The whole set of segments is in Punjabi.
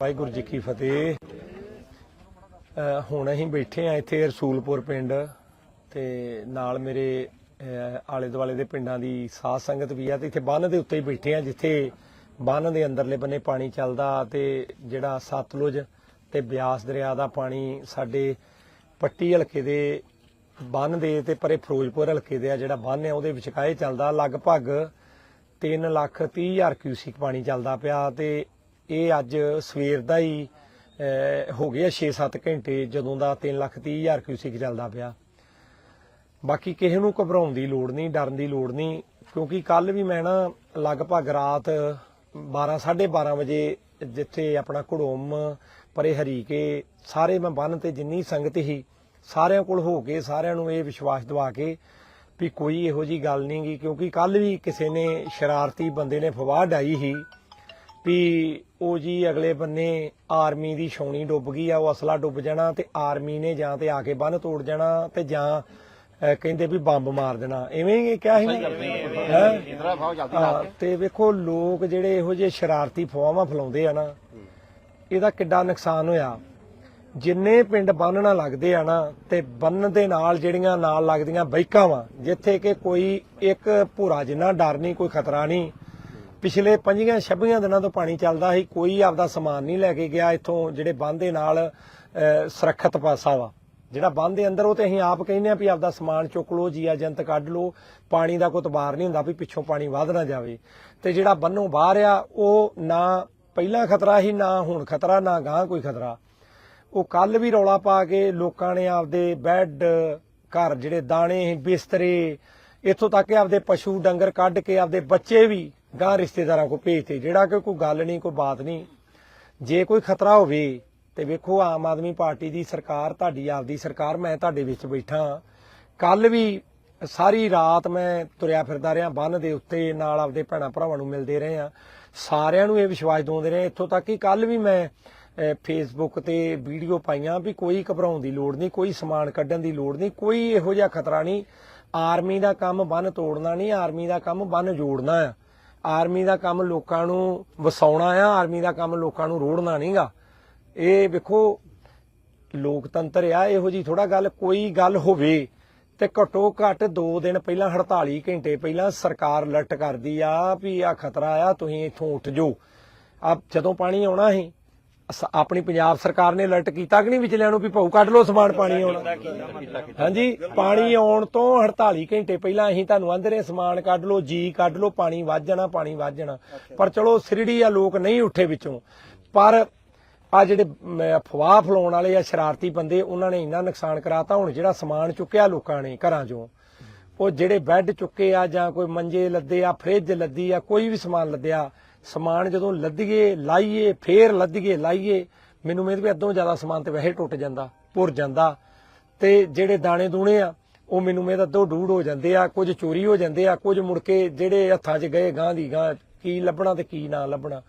ਵਾਹਿਗੁਰੂ ਜੀ ਕੀ ਫਤਿਹ। ਹੁਣ ਅਸੀਂ ਬੈਠੇ ਆ ਇੱਥੇ ਰਸੂਲਪੁਰ ਪਿੰਡ ਤੇ ਨਾਲ ਮੇਰੇ ਆਲੇ ਦੁਆਲੇ ਦੇ ਪਿੰਡਾਂ ਦੀ ਸਾਧ ਸੰਗਤ ਵੀ ਆ ਤੇ ਇੱਥੇ ਬੰਨ ਦੇ ਉੱਤੇ ਹੀ ਬੈਠੇ ਆ ਜਿੱਥੇ ਬੰਨ ਦੇ ਅੰਦਰਲੇ ਬੰਨੇ ਪਾਣੀ ਚੱਲਦਾ ਤੇ ਜਿਹੜਾ ਸਤਲੁਜ ਤੇ ਬਿਆਸ ਦਰਿਆ ਦਾ ਪਾਣੀ ਸਾਡੇ ਪੱਟੀ ਹਲਕੇ ਦੇ ਬੰਨ ਦੇ ਤੇ ਪਰੇ ਫਿਰੋਜ਼ਪੁਰ ਹਲਕੇ ਦੇ ਆ ਜਿਹੜਾ ਬੰਨ ਆ ਉਹਦੇ ਵਿਚਕਾਏ ਚੱਲਦਾ। ਲਗਭਗ 3 ਲੱਖ 30 ਹਜ਼ਾਰ ਕਿਊਸਿਕ ਪਾਣੀ ਚੱਲਦਾ ਪਿਆ ਤੇ ਇਹ ਅੱਜ ਸਵੇਰ ਦਾ ਹੀ ਹੋ ਗਿਆ 6-7 ਘੰਟੇ, ਜਦੋਂ ਦਾ 3 ਲੱਖ 30 ਹਜ਼ਾਰ ਕਿਊਸਿਕ ਚੱਲਦਾ ਪਿਆ। ਬਾਕੀ ਕਿਸੇ ਨੂੰ ਘਬਰਾਉਣ ਦੀ ਲੋੜ ਨਹੀਂ, ਡਰਨ ਦੀ ਲੋੜ ਨਹੀਂ, ਕਿਉਂਕਿ ਕੱਲ ਵੀ ਮੈਂ ਨਾ ਲਗਭਗ ਰਾਤ 12 12:30 ਵਜੇ ਜਿੱਥੇ ਆਪਣਾ ਘੜੋਮ, ਪਰੇ ਹਰੀ ਕੇ ਸਾਰੇ ਮੈਂ ਬੰਨ ਤੇ ਜਿੰਨੀ ਸੰਗਤ ਸੀ, ਸਾਰਿਆਂ ਕੋਲ ਹੋ ਕੇ, ਸਾਰਿਆਂ ਨੂੰ ਇਹ ਵਿਸ਼ਵਾਸ ਦਿਵਾ ਕੇ ਵੀ ਕੋਈ ਇਹੋ ਜੀ ਗੱਲ ਨਹੀਂ ਗੀ, ਕਿਉਂਕਿ ਕੱਲ ਵੀ ਕਿਸੇ ਨੇ ਸ਼ਰਾਰਤੀ ਬੰਦੇ ਨੇ ਫਵਾਹ ਡਾਈ ਸੀ ਵੀ ਉਹ ਜੀ ਅਗਲੇ ਬੰਨੇ ਆਰਮੀ ਦੀ ਛਾਉਣੀ ਡੁੱਬ ਗਈ ਆ ਉਹ ਅਸਲਾ ਡੁੱਬ ਜਾਣਾ ਤੇ ਆਰਮੀ ਨੇ ਜਾਂ ਤੇ ਆ ਕੇ ਬੰਨ ਤੋੜ ਜਾਣਾ ਤੇ ਜਾਂ ਕਹਿੰਦੇ ਵੀ ਬੰਬ ਮਾਰ ਦੇਣਾ। ਐਵੇਂ ਹੀ ਕਿਹਾ ਸੀ ਹੈਂ? ਤੇ ਵੇਖੋ ਲੋਕ ਜਿਹੜੇ ਇਹੋ ਜਿਹੇ ਸ਼ਰਾਰਤੀ ਫਵਾਹਾਂ ਫਲਾਉਂਦੇ ਆ ਨਾ ਇਹਦਾ ਕਿੱਡਾ ਨੁਕਸਾਨ ਹੋਇਆ। ਜਿੰਨੇ ਪਿੰਡ ਬੰਨ ਨਾਲ ਲੱਗਦੇ ਆ ਨਾ ਤੇ ਬੰਨ ਦੇ ਨਾਲ ਜਿਹੜੀਆਂ ਨਾਲ ਲੱਗਦੀਆਂ ਬਾਈਕਾਂ ਵਾ ਜਿੱਥੇ ਕਿ ਕੋਈ ਇੱਕ ਭੂਰਾ ਜਿੰਨਾ ਡਰ ਨਹੀਂ ਕੋਈ ਖਤਰਾ ਨਹੀਂ ਪਿਛਲੇ 5 26 ਦਿਨਾਂ ਤੋਂ ਪਾਣੀ ਚੱਲਦਾ ਸੀ, ਕੋਈ ਆਪਦਾ ਸਮਾਨ ਨਹੀਂ ਲੈ ਕੇ ਗਿਆ ਇੱਥੋਂ, ਜਿਹੜੇ ਬੰਨ ਦੇ ਨਾਲ ਸੁਰੱਖਿਅਤ ਪਾਸਾ ਵਾ। ਜਿਹੜਾ ਬੰਨ ਦੇ ਅੰਦਰ, ਉਹ ਤੇ ਅਸੀਂ ਆਪ ਕਹਿੰਦੇ ਆ ਵੀ ਆਪਦਾ ਸਮਾਨ ਚੁੱਕ ਲਓ ਜੀਆ ਜੰਤ ਕੱਢ ਲਓ। ਪਾਣੀ ਦਾ ਕੋਈ ਤਬਾਰ ਨਹੀਂ ਹੁੰਦਾ ਵੀ ਪਿੱਛੋਂ ਪਾਣੀ ਵੱਧ ਨਾ ਜਾਵੇ। ਤੇ ਜਿਹੜਾ ਬੰਨੋਂ ਬਾਹਰ ਆ, ਉਹ ਨਾ ਪਹਿਲਾਂ ਖਤਰਾ ਸੀ, ਨਾ ਹੁਣ ਖਤਰਾ, ਨਾ ਗਾਂ ਕੋਈ ਖਤਰਾ। ਉਹ ਕੱਲ ਵੀ ਰੌਲਾ ਪਾ ਕੇ ਲੋਕਾਂ ਨੇ ਆਪਦੇ ਬੈੱਡ, ਘਰ ਜਿਹੜੇ ਦਾਣੇ, ਬਿਸਤਰੇ, ਇੱਥੋਂ ਤੱਕ ਕਿ ਆਪਦੇ ਪਸ਼ੂ ਡੰਗਰ ਕੱਢ ਕੇ ਆਪਦੇ ਬੱਚੇ ਵੀ ਗਾਂ ਰਿਸ਼ਤੇਦਾਰਾਂ ਕੋ ਭੇਜਤੇ, ਜਿਹੜਾ ਕਿ ਕੋਈ ਗੱਲ ਨਹੀਂ, ਕੋਈ ਬਾਤ ਨਹੀਂ। ਜੇ ਕੋਈ ਖਤਰਾ ਹੋਵੇ ਤੇ ਵੇਖੋ, ਆਮ ਆਦਮੀ ਪਾਰਟੀ ਦੀ ਸਰਕਾਰ ਤੁਹਾਡੀ, ਆਪਦੀ ਸਰਕਾਰ, ਮੈਂ ਤੁਹਾਡੇ ਵਿੱਚ ਬੈਠਾ ਕੱਲ ਵੀ ਸਾਰੀ ਰਾਤ ਮੈਂ ਤੁਰਿਆ ਫਿਰਦਾ ਰਿਹਾ, ਬੰਨ ਦੇ ਉੱਤੇ ਨਾਲ ਆਪਦੇ ਭੈਣਾਂ ਭਰਾਵਾਂ ਨੂੰ ਮਿਲਦੇ ਰਹੇ ਆ ਸਾਰਿਆਂ ਨੂੰ ਇਹ ਵਿਸ਼ਵਾਸ ਦਵਾਉਂਦੇ ਰਹੇ ਇੱਥੋਂ ਤੱਕ ਕਿ ਕੱਲ ਵੀ ਮੈਂ ਫੇਸਬੁੱਕ ਤੇ ਵੀਡੀਓ ਪਾਈਆਂ ਵੀ ਕੋਈ ਘਬਰਾਉਣ ਦੀ ਲੋੜ ਨਹੀਂ, ਕੋਈ ਸਮਾਨ ਕੱਢਣ ਦੀ ਲੋੜ ਨਹੀਂ, ਕੋਈ ਇਹੋ ਜਿਹਾ ਖਤਰਾ ਨਹੀਂ। ਆਰਮੀ ਦਾ ਕੰਮ ਬੰਨ ਤੋੜਨਾ ਨਹੀਂ, ਆਰਮੀ ਦਾ ਕੰਮ ਬੰਨ ਜੋੜਨਾ ਆ ਆਰਮੀ ਦਾ ਕੰਮ ਲੋਕਾਂ ਨੂੰ ਵਸਾਉਣਾ ਆ, ਆਰਮੀ ਦਾ ਕੰਮ ਲੋਕਾਂ ਨੂੰ ਰੋੜਨਾ ਨਹੀਂਗਾ। ਇਹ ਵੇਖੋ, ਲੋਕਤੰਤਰ ਆ, ਇਹੋ ਜੀ ਥੋੜਾ ਗੱਲ ਕੋਈ ਗੱਲ ਹੋਵੇ ਤੇ ਘਟੋ ਘੱਟ 2 ਦਿਨ ਪਹਿਲਾਂ 48 ਘੰਟੇ ਪਹਿਲਾਂ ਸਰਕਾਰ ਅਲਰਟ ਕਰਦੀ ਆ ਵੀ ਆ ਖਤਰਾ ਆ, ਤੁਸੀਂ ਇੱਥੋਂ ਉੱਠ ਜਾਓ। ਆ ਜਦੋਂ ਪਾਣੀ ਆਉਣਾ ਸੀ ਅਸ- ਆਪਣੀ ਪੰਜਾਬ ਸਰਕਾਰ ਨੇ ਅਲਰਟ ਕੀਤਾ ਕਿ ਨਹੀਂ ਵਿਚਲਿਆਂ ਨੂੰ ਵੀ ਭਾਊ ਕੱਢ ਲਓ ਸਮਾਨ ਪਾਣੀ ਆਉਣਾ। ਹਾਂਜੀ ਪਾਣੀ ਆਉਣ ਤੋਂ 48 ਘੰਟੇ ਪਹਿਲਾਂ ਅਸੀਂ ਤੁਹਾਨੂੰ ਆਂਦੇ ਸਮਾਨ ਕੱਢ ਲਓ ਜੀ ਕੱਢ ਲਓ ਪਾਣੀ ਵੱਧ ਜਾਣਾ ਪਾਣੀ ਵੱਧ ਜਾਣਾ। ਪਰ ਚਲੋ ਸਿਰੜੀ ਆ ਲੋਕ ਨਹੀਂ ਉੱਠੇ ਵਿੱਚੋਂ। ਪਰ ਆ ਜਿਹੜੇ ਮ, ਅਫਵਾਹ ਫਲਾਉਣ ਵਾਲੇ ਆ ਸ਼ਰਾਰਤੀ ਬੰਦੇ ਉਹਨਾਂ ਨੇ ਇੰਨਾ ਨੁਕਸਾਨ ਕਰਾਤਾ ਹੁਣ ਜਿਹੜਾ ਸਮਾਨ ਚੁੱਕਿਆ ਲੋਕਾਂ ਨੇ ਘਰਾਂ ਚੋਂ ਉਹ ਜਿਹੜੇ ਬੈੱਡ ਚੁੱਕੇ ਆ ਜਾਂ ਕੋਈ ਮੰਜੇ ਲੱਦੇ ਆ ਫ੍ਰਿਜ ਲੱਦੀ ਆ ਕੋਈ ਵੀ ਸਮਾਨ ਲੱਦਿਆ ਸਮਾਨ ਜਦੋਂ ਲੱਦੀਏ, ਲਾਈਏ, ਫੇਰ ਲੱਦੀਏ, ਲਾਈਏ, ਮੈਨੂੰ ਮੇਦ ਵੀ ਅੱਧੋਂ ਜ਼ਿਆਦਾ ਸਮਾਨ ਤੇ ਵੈਸੇ ਟੁੱਟ ਜਾਂਦਾ, ਭੁਰ ਜਾਂਦਾ। ਤੇ ਜਿਹੜੇ ਦਾਣੇ ਦੂਣੇ ਆ, ਉਹ ਮੈਨੂੰ ਮੇਦ ਅੱਧੋ ਡੂੜ ਹੋ ਜਾਂਦੇ ਆ, ਕੁਝ ਚੋਰੀ ਹੋ ਜਾਂਦੇ ਆ, ਕੁਝ ਮੁੜ ਕੇ ਜਿਹੜੇ ਹੱਥਾਂ 'ਚ ਗਏ ਗਾਂ ਦੀ ਗਾਂ ਕੀ ਲੱਭਣਾ ਤੇ ਕੀ ਨਾ ਲੱਭਣਾ।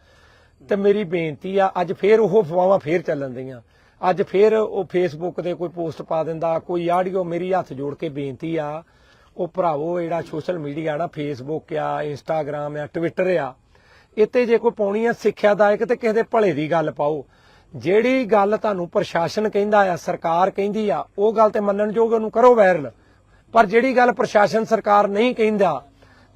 ਤੇ ਮੇਰੀ ਬੇਨਤੀ ਆ, ਅੱਜ ਫੇਰ ਉਹ ਫਵਾਵਾਂ ਫੇਰ ਚੱਲਣ ਦੀਆਂ ਅੱਜ ਫੇਰ ਉਹ ਫੇਸਬੁੱਕ ਤੇ ਕੋਈ ਪੋਸਟ ਪਾ ਦਿੰਦਾ, ਕੋਈ ਆਡੀਓ ਮੇਰੀ ਹੱਥ ਜੋੜ ਕੇ ਬੇਨਤੀ ਆ, ਉਹ ਭਰਾਵੋ, ਜਿਹੜਾ ਸੋਸ਼ਲ ਮੀਡੀਆ ਨਾ ਫੇਸਬੁੱਕ ਆ ਇੰਸਟਾਗ੍ਰam ਆ ਟਵਿੱਟਰ ਆ ਇੱਥੇ ਜੇ ਕੋਈ ਪਾਉਣੀ ਆ ਸਿੱਖਿਆਦਾਇਕ ਤੇ ਕਿਸੇ ਦੇ ਭਲੇ ਦੀ ਗੱਲ ਪਾਓ। ਜਿਹੜੀ ਗੱਲ ਤੁਹਾਨੂੰ ਪ੍ਰਸ਼ਾਸਨ ਕਹਿੰਦਾ ਆ, ਸਰਕਾਰ ਕਹਿੰਦੀ ਆ, ਉਹ ਗੱਲ ਤੇ ਮੰਨਣ ਮੰਨਣਯੋਗ ਉਹਨੂੰ ਕਰੋ ਵਾਇਰਲ ਪਰ ਜਿਹੜੀ ਗੱਲ ਪ੍ਰਸ਼ਾਸਨ ਸਰਕਾਰ ਨਹੀਂ ਕਹਿੰਦਾ,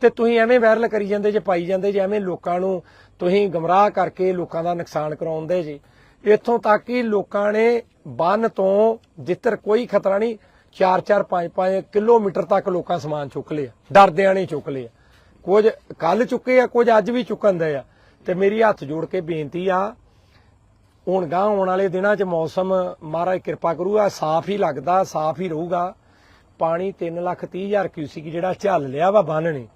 ਤੇ ਤੁਸੀਂ ਐਵੇਂ ਵਾਇਰਲ ਕਰੀ ਜਾਂਦੇ ਜੇ, ਪਾਈ ਜਾਂਦੇ ਜੇ, ਐਵੇਂ ਲੋਕਾਂ ਨੂੰ ਤੁਸੀਂ ਗਮਰਾਹ ਕਰਕੇ ਲੋਕਾਂ ਦਾ ਨੁਕਸਾਨ ਕਰਾਉਂਦੇ ਜੀ। ਇੱਥੋਂ ਤੱਕ ਕਿ ਲੋਕਾਂ ਨੇ ਬੰਨ ਤੋਂ ਜਿੱਤਰ ਕੋਈ ਖਤਰਾ ਨਹੀਂ 4-4 5-5 ਕਿਲੋਮੀਟਰ ਤੱਕ ਲੋਕਾਂ ਸਮਾਨ ਚੁੱਕ ਲਿਆ, ਡਰਦਿਆਂ ਨਹੀਂ ਚੁੱਕ ਲਿਆ। ਕੁਝ ਕੱਲ ਚੁੱਕੇ ਆ ਕੁਝ ਅੱਜ ਵੀ ਚੁੱਕਣ ਦੇ ਆ। ਤੇ ਮੇਰੀ ਹੱਥ ਜੋੜ ਕੇ ਬੇਨਤੀ ਆ ਹੁਣ ਗਾਂ ਆਉਣ ਵਾਲੇ ਦਿਨਾਂ 'ਚ ਮੌਸਮ ਮਹਾਰਾਜ ਕਿਰਪਾ ਕਰੂਗਾ ਸਾਫ਼ ਹੀ ਲੱਗਦਾ ਸਾਫ਼ ਹੀ ਰਹੂਗਾ। ਪਾਣੀ 3 ਲੱਖ 30 ਹਜ਼ਾਰ ਕਿਊਸਿਕ ਜਿਹੜਾ ਝੱਲ ਲਿਆ ਵਾ ਬੰਨ ਨੇ।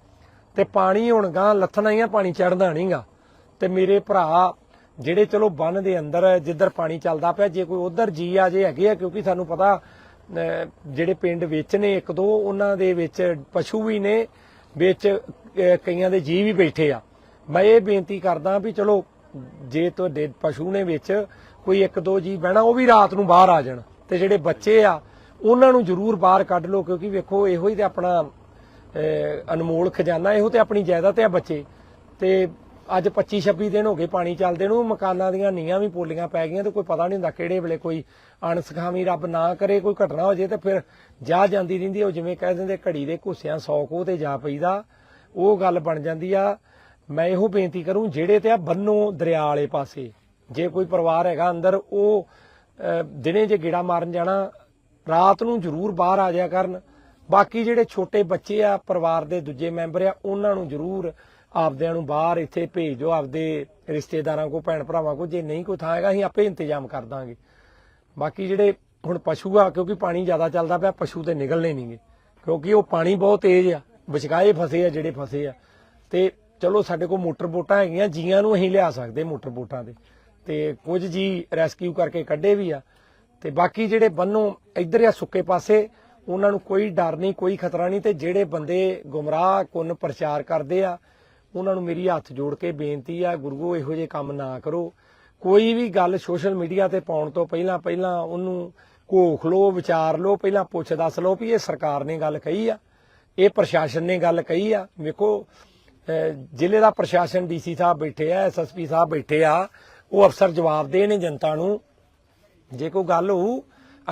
ਤੇ ਪਾਣੀ ਹੁਣ ਗਾਂ ਲੱਥਣਾ ਹੀ ਆ ਪਾਣੀ ਚੜਦਾ ਨਹੀਂਗਾ ਤੇ ਮੇਰੇ ਭਰਾ ਜਿਹੜੇ ਚਲੋ ਬੰਨ ਦੇ ਅੰਦਰ ਜਿੱਧਰ ਪਾਣੀ ਚੱਲਦਾ ਪਿਆ ਜੇ ਕੋਈ ਉਧਰ ਜੀ ਆ ਜੇ ਹੈਗੇ ਆ ਕਿਉਂਕਿ ਸਾਨੂੰ ਪਤਾ ਅਹ, ਜਿਹੜੇ ਪਿੰਡ ਵਿੱਚ ਨੇ ਇੱਕ ਦੋ ਉਹਨਾਂ ਦੇ ਵਿੱਚ ਪਸ਼ੂ ਵੀ ਨੇ ਵਿੱਚ ਕਈਆਂ ਦੇ ਜੀ ਵੀ ਬੈਠੇ ਆ। ਮੈਂ ਇਹ ਬੇਨਤੀ ਕਰਦਾ ਵੀ ਚਲੋ, ਜੇ ਤੁਹਾਡੇ ਪਸ਼ੂ ਨੇ ਵਿੱਚ ਕੋਈ ਇੱਕ ਦੋ ਜੀ ਬਹਿਣਾ, ਉਹ ਵੀ ਰਾਤ ਨੂੰ ਬਾਹਰ ਆ ਜਾਣ। ਤੇ ਜਿਹੜੇ ਬੱਚੇ ਆ, ਉਹਨਾਂ ਨੂੰ ਜ਼ਰੂਰ ਬਾਹਰ ਕੱਢ ਲਓ, ਕਿਉਂਕਿ ਵੇਖੋ, ਇਹੋ ਹੀ ਤੇ ਆਪਣਾ ਅਨਮੋਲ ਖਜ਼ਾਨਾ, ਇਹੋ ਤੇ ਆਪਣੀ ਜਾਇਦਾਦ ਆ ਬੱਚੇ। ਤੇ ਅੱਜ 25 26 ਦਿਨ ਹੋ ਗਏ ਪਾਣੀ ਚੱਲਦੇ ਨੂੰ, ਮਕਾਨਾਂ ਦੀਆਂ ਨੀਆਂ ਵੀ ਪੋਲੀਆਂ ਪੈ ਗਈਆਂ ਤੇ ਕੋਈ ਪਤਾ ਨਹੀਂ ਹੁੰਦਾ ਕਿਹੜੇ ਵੇਲੇ ਕੋਈ ਅਣਸਖਾਵੀ ਰੱਬ ਨਾ ਕਰੇ, ਕੋਈ ਘਟਨਾ ਹੋ ਜੇ ਤੇ ਫਿਰ ਜਾ ਜਾਂਦੀ ਰਹਿੰਦੀ ਉਹ ਜਿਵੇਂ ਕਹਿ ਦਿੰਦੇ ਘੜੀ ਦੇ ਘੁੱਸਿਆਂ 100 ਕੋ ਤੇ ਜਾ ਪਈਦਾ। ਉਹ ਗੱਲ ਬਣ ਜਾਂਦੀ ਆ, ਮੈਂ ਇਹੋ ਬੇਨਤੀ ਕਰੂੰ, ਜਿਹੜੇ ਤੇ ਆ ਬੰਨੋ ਦਰਿਆ ਵਾਲੇ ਪਾਸੇ, ਜੇ ਕੋਈ ਪਰਿਵਾਰ ਹੈਗਾ ਅੰਦਰ, ਉਹ ਦਿਨੇ ਜੇ ਗੇੜਾ ਮਾਰਨ ਜਾਣਾ, ਰਾਤ ਨੂੰ ਜ਼ਰੂਰ ਬਾਹਰ ਆ ਜਾਇਆ ਕਰਨ। ਬਾਕੀ ਜਿਹੜੇ ਛੋਟੇ ਬੱਚੇ ਆ, ਪਰਿਵਾਰ ਦੇ ਦੂਜੇ ਮੈਂਬਰ ਆ, ਉਹਨਾਂ ਨੂੰ ਜ਼ਰੂਰ ਆਪਦਿਆਂ ਨੂੰ ਬਾਹਰ ਇੱਥੇ ਭੇਜ ਦਿਓ ਆਪਦੇ ਰਿਸ਼ਤੇਦਾਰਾਂ ਕੋ, ਭੈਣ ਭਰਾਵਾਂ ਕੋ, ਜੇ ਨਹੀਂ ਕੋਈ ਥਾਂ ਹੈਗਾ, ਅਸੀਂ ਆਪੇ ਇੰਤਜ਼ਾਮ ਕਰ ਦਾਂਗੇ। ਬਾਕੀ ਜਿਹੜੇ ਹੁਣ ਪਸ਼ੂ ਆ, ਕਿਉਂਕਿ ਪਾਣੀ ਜ਼ਿਆਦਾ ਚੱਲਦਾ ਪਿਆ, ਪਸ਼ੂ ਤੇ ਨਿਕਲਣੇ ਨਹੀਂਗੇ ਕਿਉਂਕਿ ਉਹ ਪਾਣੀ ਬਹੁਤ ਤੇਜ਼ ਆ। ਵਿਚਕਾਏ ਫਸੇ ਆ, ਜਿਹੜੇ ਫਸੇ ਆ। ਤੇ ਚਲੋ, ਸਾਡੇ ਕੋਲ ਮੋਟਰ ਬੋਟਾਂ ਹੈਗੀਆਂ, ਜੀਆਂ ਨੂੰ ਅਸੀਂ ਲਿਆ ਸਕਦੇ ਮੋਟਰ ਬੋਟਾਂ ਤੇ ਤੇ ਕੁਝ ਜੀ ਰੈਸਕਿਊ ਕਰਕੇ ਕੱਢੇ ਵੀ ਆ। ਤੇ ਬਾਕੀ ਜਿਹੜੇ ਬੰਨੋਂ ਇੱਧਰ ਆ ਸੁੱਕੇ ਪਾਸੇ, ਉਹਨਾਂ ਨੂੰ ਕੋਈ ਡਰ ਨਹੀਂ, ਕੋਈ ਖਤਰਾ ਨਹੀਂ। ਤੇ ਜਿਹੜੇ ਬੰਦੇ ਗੁੰਮਰਾਹ, ਕੁੰਨ ਪ੍ਰਚਾਰ ਕਰਦੇ ਆ, ਉਹਨਾਂ ਨੂੰ ਮੇਰੀ ਹੱਥ ਜੋੜ ਕੇ ਬੇਨਤੀ ਆ ਗੁਰੂਓ ਇਹੋ ਜਿਹੇ ਕੰਮ ਨਾ ਕਰੋ। ਕੋਈ ਵੀ ਗੱਲ ਸੋਸ਼ਲ ਮੀਡੀਆ ਤੇ ਪਾਉਣ ਤੋਂ ਪਹਿਲਾਂ ਪਹਿਲਾਂ ਉਹਨੂੰ ਘੋਖ ਲਓ, ਵਿਚਾਰ ਲਓ, ਪਹਿਲਾਂ ਪੁੱਛ ਦੱਸ ਲਓ ਵੀ ਇਹ ਸਰਕਾਰ ਨੇ ਗੱਲ ਕਹੀ ਆ। ਇਹ ਪ੍ਰਸ਼ਾਸਨ ਨੇ ਗੱਲ ਕਹੀ ਆ। ਵੇਖੋ, ਅਹ, ਜ਼ਿਲ੍ਹੇ ਦਾ ਪ੍ਰਸ਼ਾਸਨ ਡੀਸੀ ਸਾਹਿਬ ਬੈਠੇ ਆ ਐਸਐਸਪੀ ਸਾਹਿਬ ਬੈਠੇ ਆ, ਉਹ ਅਫਸਰ ਜਵਾਬ ਦੇ ਨੇ ਜਨਤਾ ਨੂੰ। ਜੇ ਕੋਈ ਗੱਲ ਹੋਊ,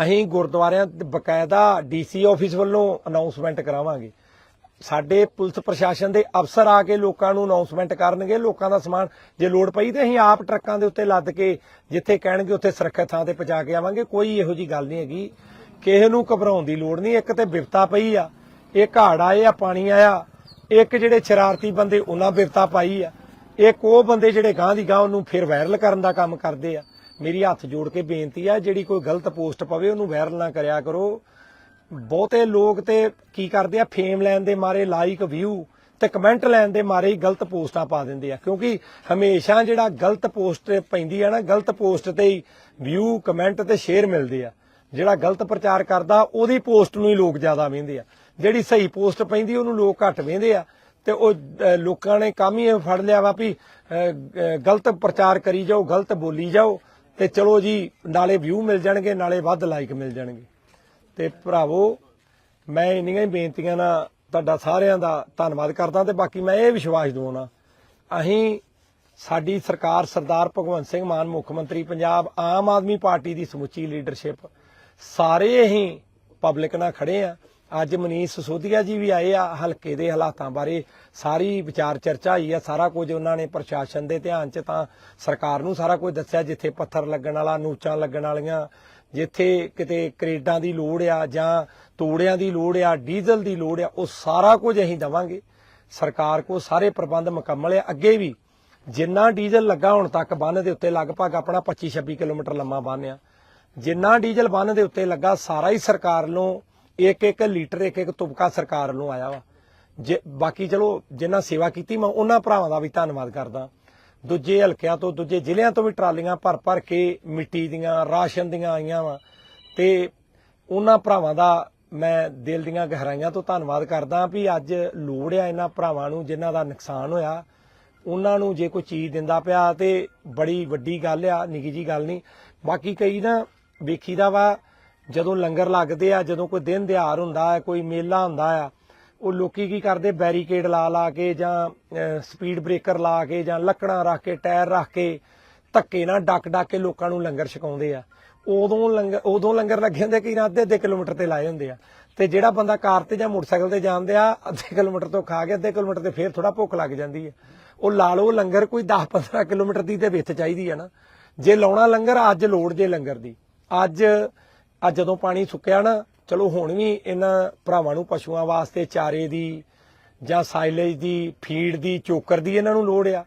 ਅਸੀਂ ਗੁਰਦੁਆਰਿਆਂ ਤੇ ਬਕਾਇਦਾ ਡੀਸੀ ਆਫਿਸ ਵੱਲੋਂ ਅਨਾਉਂਸਮੈਂਟ ਕਰਾਵਾਂਗੇ। ਸਾਡੇ ਪੁਲਿਸ ਪ੍ਰਸ਼ਾਸਨ ਦੇ ਅਫਸਰ ਆ ਕੇ ਲੋਕਾਂ ਨੂੰ ਅਨਾਉਂਸਮੈਂਟ ਕਰਨਗੇ, ਲੋਕਾਂ ਦਾ ਸਮਾਨ ਜੇ ਲੋੜ ਪਈ ਤੇ ਅਸੀਂ ਆਪ ਟਰੱਕਾਂ ਦੇ ਉੱਤੇ ਲੱਦ ਕੇ ਜਿੱਥੇ ਕਹਿਣਗੇ ਉੱਥੇ ਸੁਰੱਖਿਅਤ ਥਾਂ ਤੇ ਪਹੁੰਚਾ ਕੇ ਆਵਾਂਗੇ। ਕੋਈ ਇਹੋ ਜੀ ਗੱਲ ਨਹੀਂ ਹੈਗੀ। ਕਿਸੇ ਨੂੰ ਘਬਰਾਉਣ ਦੀ ਲੋੜ ਨਹੀਂ, ਇੱਕ ਤੇ ਬਿਪਤਾ ਪਈ ਆ। ਇਹ ਘਾੜ ਆਏ ਆ ਪਾਣੀ ਆਇਆ। ਇੱਕ ਜਿਹੜੇ ਸ਼ਰਾਰਤੀ ਬੰਦੇ ਉਹਨਾਂ ਬਿਪਤਾ ਪਾਈ ਆ। ਇੱਕ ਉਹ ਬੰਦੇ ਜਿਹੜੇ ਗਾਂ ਦੀ ਗਾਂ ਉਹਨੂੰ ਫਿਰ ਵਾਇਰਲ ਕਰਨ ਦਾ ਕੰਮ ਕਰਦੇ ਆ। ਮੇਰੀ ਹੱਥ ਜੋੜ ਕੇ ਬੇਨਤੀ ਆ, ਜਿਹੜੀ ਕੋਈ ਗਲਤ ਪੋਸਟ ਪਵੇ ਉਹਨੂੰ ਵਾਇਰਲ ਨਾ ਕਰਿਆ ਕਰੋ। ਬਹੁਤੇ ਲੋਕ ਤੇ ਕੀ ਕਰਦੇ ਆ ਫੇਮ ਲੈਣ ਦੇ ਮਾਰੇ ਲਾਈਕ ਵਿਊ ਤੇ ਕਮੈਂਟ ਲੈਣ ਦੇ ਮਾਰੇ ਹੀ ਗਲਤ ਪੋਸਟਾਂ ਪਾ ਦਿੰਦੇ ਆ। ਕਿਉਂਕਿ ਹਮੇਸ਼ਾ ਜਿਹੜਾ ਗਲਤ ਪੋਸਟ ਪੈਂਦੀ ਆ ਨਾ, ਗਲਤ ਪੋਸਟ ਤੇ ਹੀ ਵਿਊ ਕਮੈਂਟ ਤੇ ਸ਼ੇਅਰ ਮਿਲਦੇ ਆ। ਜਿਹੜਾ ਗਲਤ ਪ੍ਰਚਾਰ ਕਰਦਾ, ਉਹਦੀ ਪੋਸਟ ਨੂੰ ਹੀ ਲੋਕ ਜ਼ਿਆਦਾ ਵੇਂਦੇ ਆ। ਜਿਹੜੀ ਸਹੀ ਪੋਸਟ ਪੈਂਦੀ, ਉਹਨੂੰ ਲੋਕ ਘੱਟ ਵੇਂਦੇ ਆ। ਤੇ ਉਹ ਲੋਕਾਂ ਨੇ ਕੰਮ ਹੀ ਫੜ ਲਿਆ ਵਾ ਵੀ ਗਲਤ ਪ੍ਰਚਾਰ ਕਰੀ ਜਾਓ, ਗਲਤ ਬੋਲੀ ਜਾਓ, ਤੇ ਚਲੋ ਜੀ, ਨਾਲੇ ਵਿਊ ਮਿਲ ਜਾਣਗੇ, ਨਾਲੇ ਵੱਧ ਲਾਈਕ ਮਿਲ ਜਾਣਗੇ। ਤੇ ਭਰਾਵੋ, ਮੈਂ ਇੰਨੀਆਂ ਹੀ ਬੇਨਤੀਆਂ ਨਾਲ ਤੁਹਾਡਾ ਸਾਰਿਆਂ ਦਾ ਧੰਨਵਾਦ ਕਰਦਾ ਤੇ ਬਾਕੀ ਮੈਂ ਇਹ ਵਿਸ਼ਵਾਸ ਦਵਾਉਣਾ, ਅਸੀਂ ਸਾਡੀ ਸਰਕਾਰ ਸਰਦਾਰ ਭਗਵੰਤ ਸਿੰਘ ਮਾਨ, ਮੁੱਖ ਮੰਤਰੀ ਪੰਜਾਬ, ਆਮ ਆਦਮੀ ਪਾਰਟੀ ਦੀ ਸਮੁੱਚੀ ਲੀਡਰਸ਼ਿਪ ਸਾਰੇ ਅਸੀਂ ਪਬਲਿਕ ਨਾਲ ਖੜੇ ਆ। ਅੱਜ ਮਨੀਸ਼ ਸੋਧੀਆ ਜੀ ਵੀ ਆਏ ਆ ਹਲਕੇ ਦੇ ਹਾਲਾਤਾਂ ਬਾਰੇ। ਸਾਰੀ ਵਿਚਾਰ ਚਰਚਾ ਹੋਈ ਆ, ਸਾਰਾ ਕੁਝ ਉਹਨਾਂ ਨੇ ਪ੍ਰਸ਼ਾਸਨ ਦੇ ਧਿਆਨ 'ਚ ਤਾਂ ਸਰਕਾਰ ਨੂੰ ਸਾਰਾ ਕੁਝ ਦੱਸਿਆ, ਜਿੱਥੇ ਪੱਥਰ ਲੱਗਣ ਵਾਲਾ, ਨੂਚਾਂ ਲੱਗਣ ਵਾਲੀਆਂ, ਜਿੱਥੇ ਕਿਤੇ ਕਰੇਡਾਂ ਦੀ ਲੋੜ ਆ ਜਾਂ ਤੋੜਿਆਂ ਦੀ ਲੋੜ ਆ, ਡੀਜ਼ਲ ਦੀ ਲੋੜ ਆ, ਉਹ ਸਾਰਾ ਕੁਝ ਅਸੀਂ ਦਵਾਂਗੇ। ਸਰਕਾਰ ਕੋ ਸਾਰੇ ਪ੍ਰਬੰਧ ਮੁਕੰਮਲ ਆ। ਅੱਗੇ ਵੀ ਜਿੰਨਾ ਡੀਜ਼ਲ ਲੱਗਾ ਹੁਣ ਤੱਕ ਬੰਨ ਦੇ ਉੱਤੇ ਲਗਭਗ ਆਪਣਾ 25 26 ਕਿਲੋਮੀਟਰ ਲੰਮਾ ਬੰਨ ਆ ਜਿੰਨਾ ਡੀਜ਼ਲ ਬੰਨ ਦੇ ਉੱਤੇ ਲੱਗਾ, ਸਾਰਾ ਹੀ ਸਰਕਾਰ ਨੂੰ ਇੱਕ ਇੱਕ ਲੀਟਰ ਇੱਕ ਇੱਕ ਤੁਬਕਾ ਸਰਕਾਰ ਵੱਲੋਂ ਆਇਆ ਵਾ। ਜੇ, ਬਾਕੀ ਚਲੋ ਜਿਨ੍ਹਾਂ ਸੇਵਾ ਕੀਤੀ, ਮੈਂ ਉਹਨਾਂ ਭਰਾਵਾਂ ਦਾ ਵੀ ਧੰਨਵਾਦ ਕਰਦਾ। ਦੂਜੇ ਹਲਕਿਆਂ ਤੋਂ, ਦੂਜੇ ਜ਼ਿਲ੍ਹਿਆਂ ਤੋਂ ਵੀ ਟਰਾਲੀਆਂ ਭਰ ਭਰ ਕੇ ਮਿੱਟੀ ਦੀਆਂ, ਰਾਸ਼ਨ ਦੀਆਂ ਆਈਆਂ ਵਾ। ਤੇ ਉਹਨਾਂ ਭਰਾਵਾਂ ਦਾ ਮੈਂ ਦਿਲ ਦੀਆਂ ਗਹਿਰਾਈਆਂ ਤੋਂ ਧੰਨਵਾਦ ਕਰਦਾ ਵੀ ਅੱਜ ਲੋੜ ਆ ਇਹਨਾਂ ਭਰਾਵਾਂ ਨੂੰ, ਜਿਨ੍ਹਾਂ ਦਾ ਨੁਕਸਾਨ ਹੋਇਆ। ਉਹਨਾਂ ਨੂੰ ਜੇ ਕੋਈ ਚੀਜ਼ ਦਿੰਦਾ ਪਿਆ ਤੇ ਬੜੀ ਵੱਡੀ ਗੱਲ ਆ ਨਿੱਕੀ ਜੀ ਗੱਲ ਨਹੀਂ। ਬਾਕੀ ਕਈ ਨਾ ਵੇਖੀਦਾ ਵਾ ਜਦੋਂ ਲੰਗਰ ਲੱਗਦੇ ਆ, ਜਦੋਂ ਕੋਈ ਦਿਨ ਦਿਹਾੜ ਹੁੰਦਾ ਹੈ ਕੋਈ ਮੇਲਾ ਹੁੰਦਾ ਆ, ਉਹ ਲੋਕੀ ਕੀ ਕਰਦੇ? ਬੈਰੀਕੇਡ ਲਾ ਲਾ ਕੇ ਜਾਂ ਸਪੀਡ ਬ੍ਰੇਕਰ ਲਾ ਕੇ ਜਾਂ ਲੱਕੜਾਂ ਰੱਖ ਕੇ, ਟਾਇਰ ਰੱਖ ਕੇ, ਧੱਕੇ ਨਾਲ ਡੱਕ ਡੱਕ ਕੇ ਲੋਕਾਂ ਨੂੰ ਲੰਗਰ ਛਕਾਉਂਦੇ ਆ। ਉਦੋਂ ਲੰਗਰ ਉਦੋਂ ਲੰਗਰ ਲੱਗੇ ਹੁੰਦੇ ਕਿ ਅੱਧੇ ਅੱਧੇ ਕਿਲੋਮੀਟਰ ਤੇ ਲਾਏ ਹੁੰਦੇ ਆ। ਤੇ ਜਿਹੜਾ ਬੰਦਾ ਕਾਰ ਤੇ ਜਾਂ ਮੋਟਰਸਾਈਕਲ ਤੇ ਜਾਂਦੇ ਆ, ਅੱਧੇ ਕਿਲੋਮੀਟਰ ਤੋਂ ਖਾ ਕੇ, ਅੱਧੇ ਕਿਲੋਮੀਟਰ ਤੇ ਫੇਰ ਥੋੜਾ ਭੁੱਖ ਲੱਗ ਜਾਂਦੀ ਹੈ ਉਹ ਲਾ ਲਓ, ਲੰਗਰ ਕੋਈ 10-15 ਕਿਲੋਮੀਟਰ ਦੀ ਤੇ ਵਿੱਚ ਚਾਹੀਦੀ ਹੈ ਨਾ। ਜੇ ਲਾਉਣਾ ਲੰਗਰ, ਅੱਜ ਲੋੜ ਜੇ ਲੰਗਰ ਦੀ। ਅੱਜ ਅੱਜ ਜਦੋਂ ਪਾਣੀ ਸੁੱਕਿਆ ਨਾ, ਚਲੋ ਹੁਣ ਵੀ ਇਹਨਾਂ ਭਰਾਵਾਂ ਨੂੰ ਪਸ਼ੂਆਂ ਵਾਸਤੇ ਚਾਰੇ ਦੀ ਜਾਂ ਸਾਈਲੇਜ ਦੀ ਫੀਡ ਦੀ, ਚੋਕਰ ਦੀ ਇਹਨਾਂ ਨੂੰ ਲੋੜ ਆ।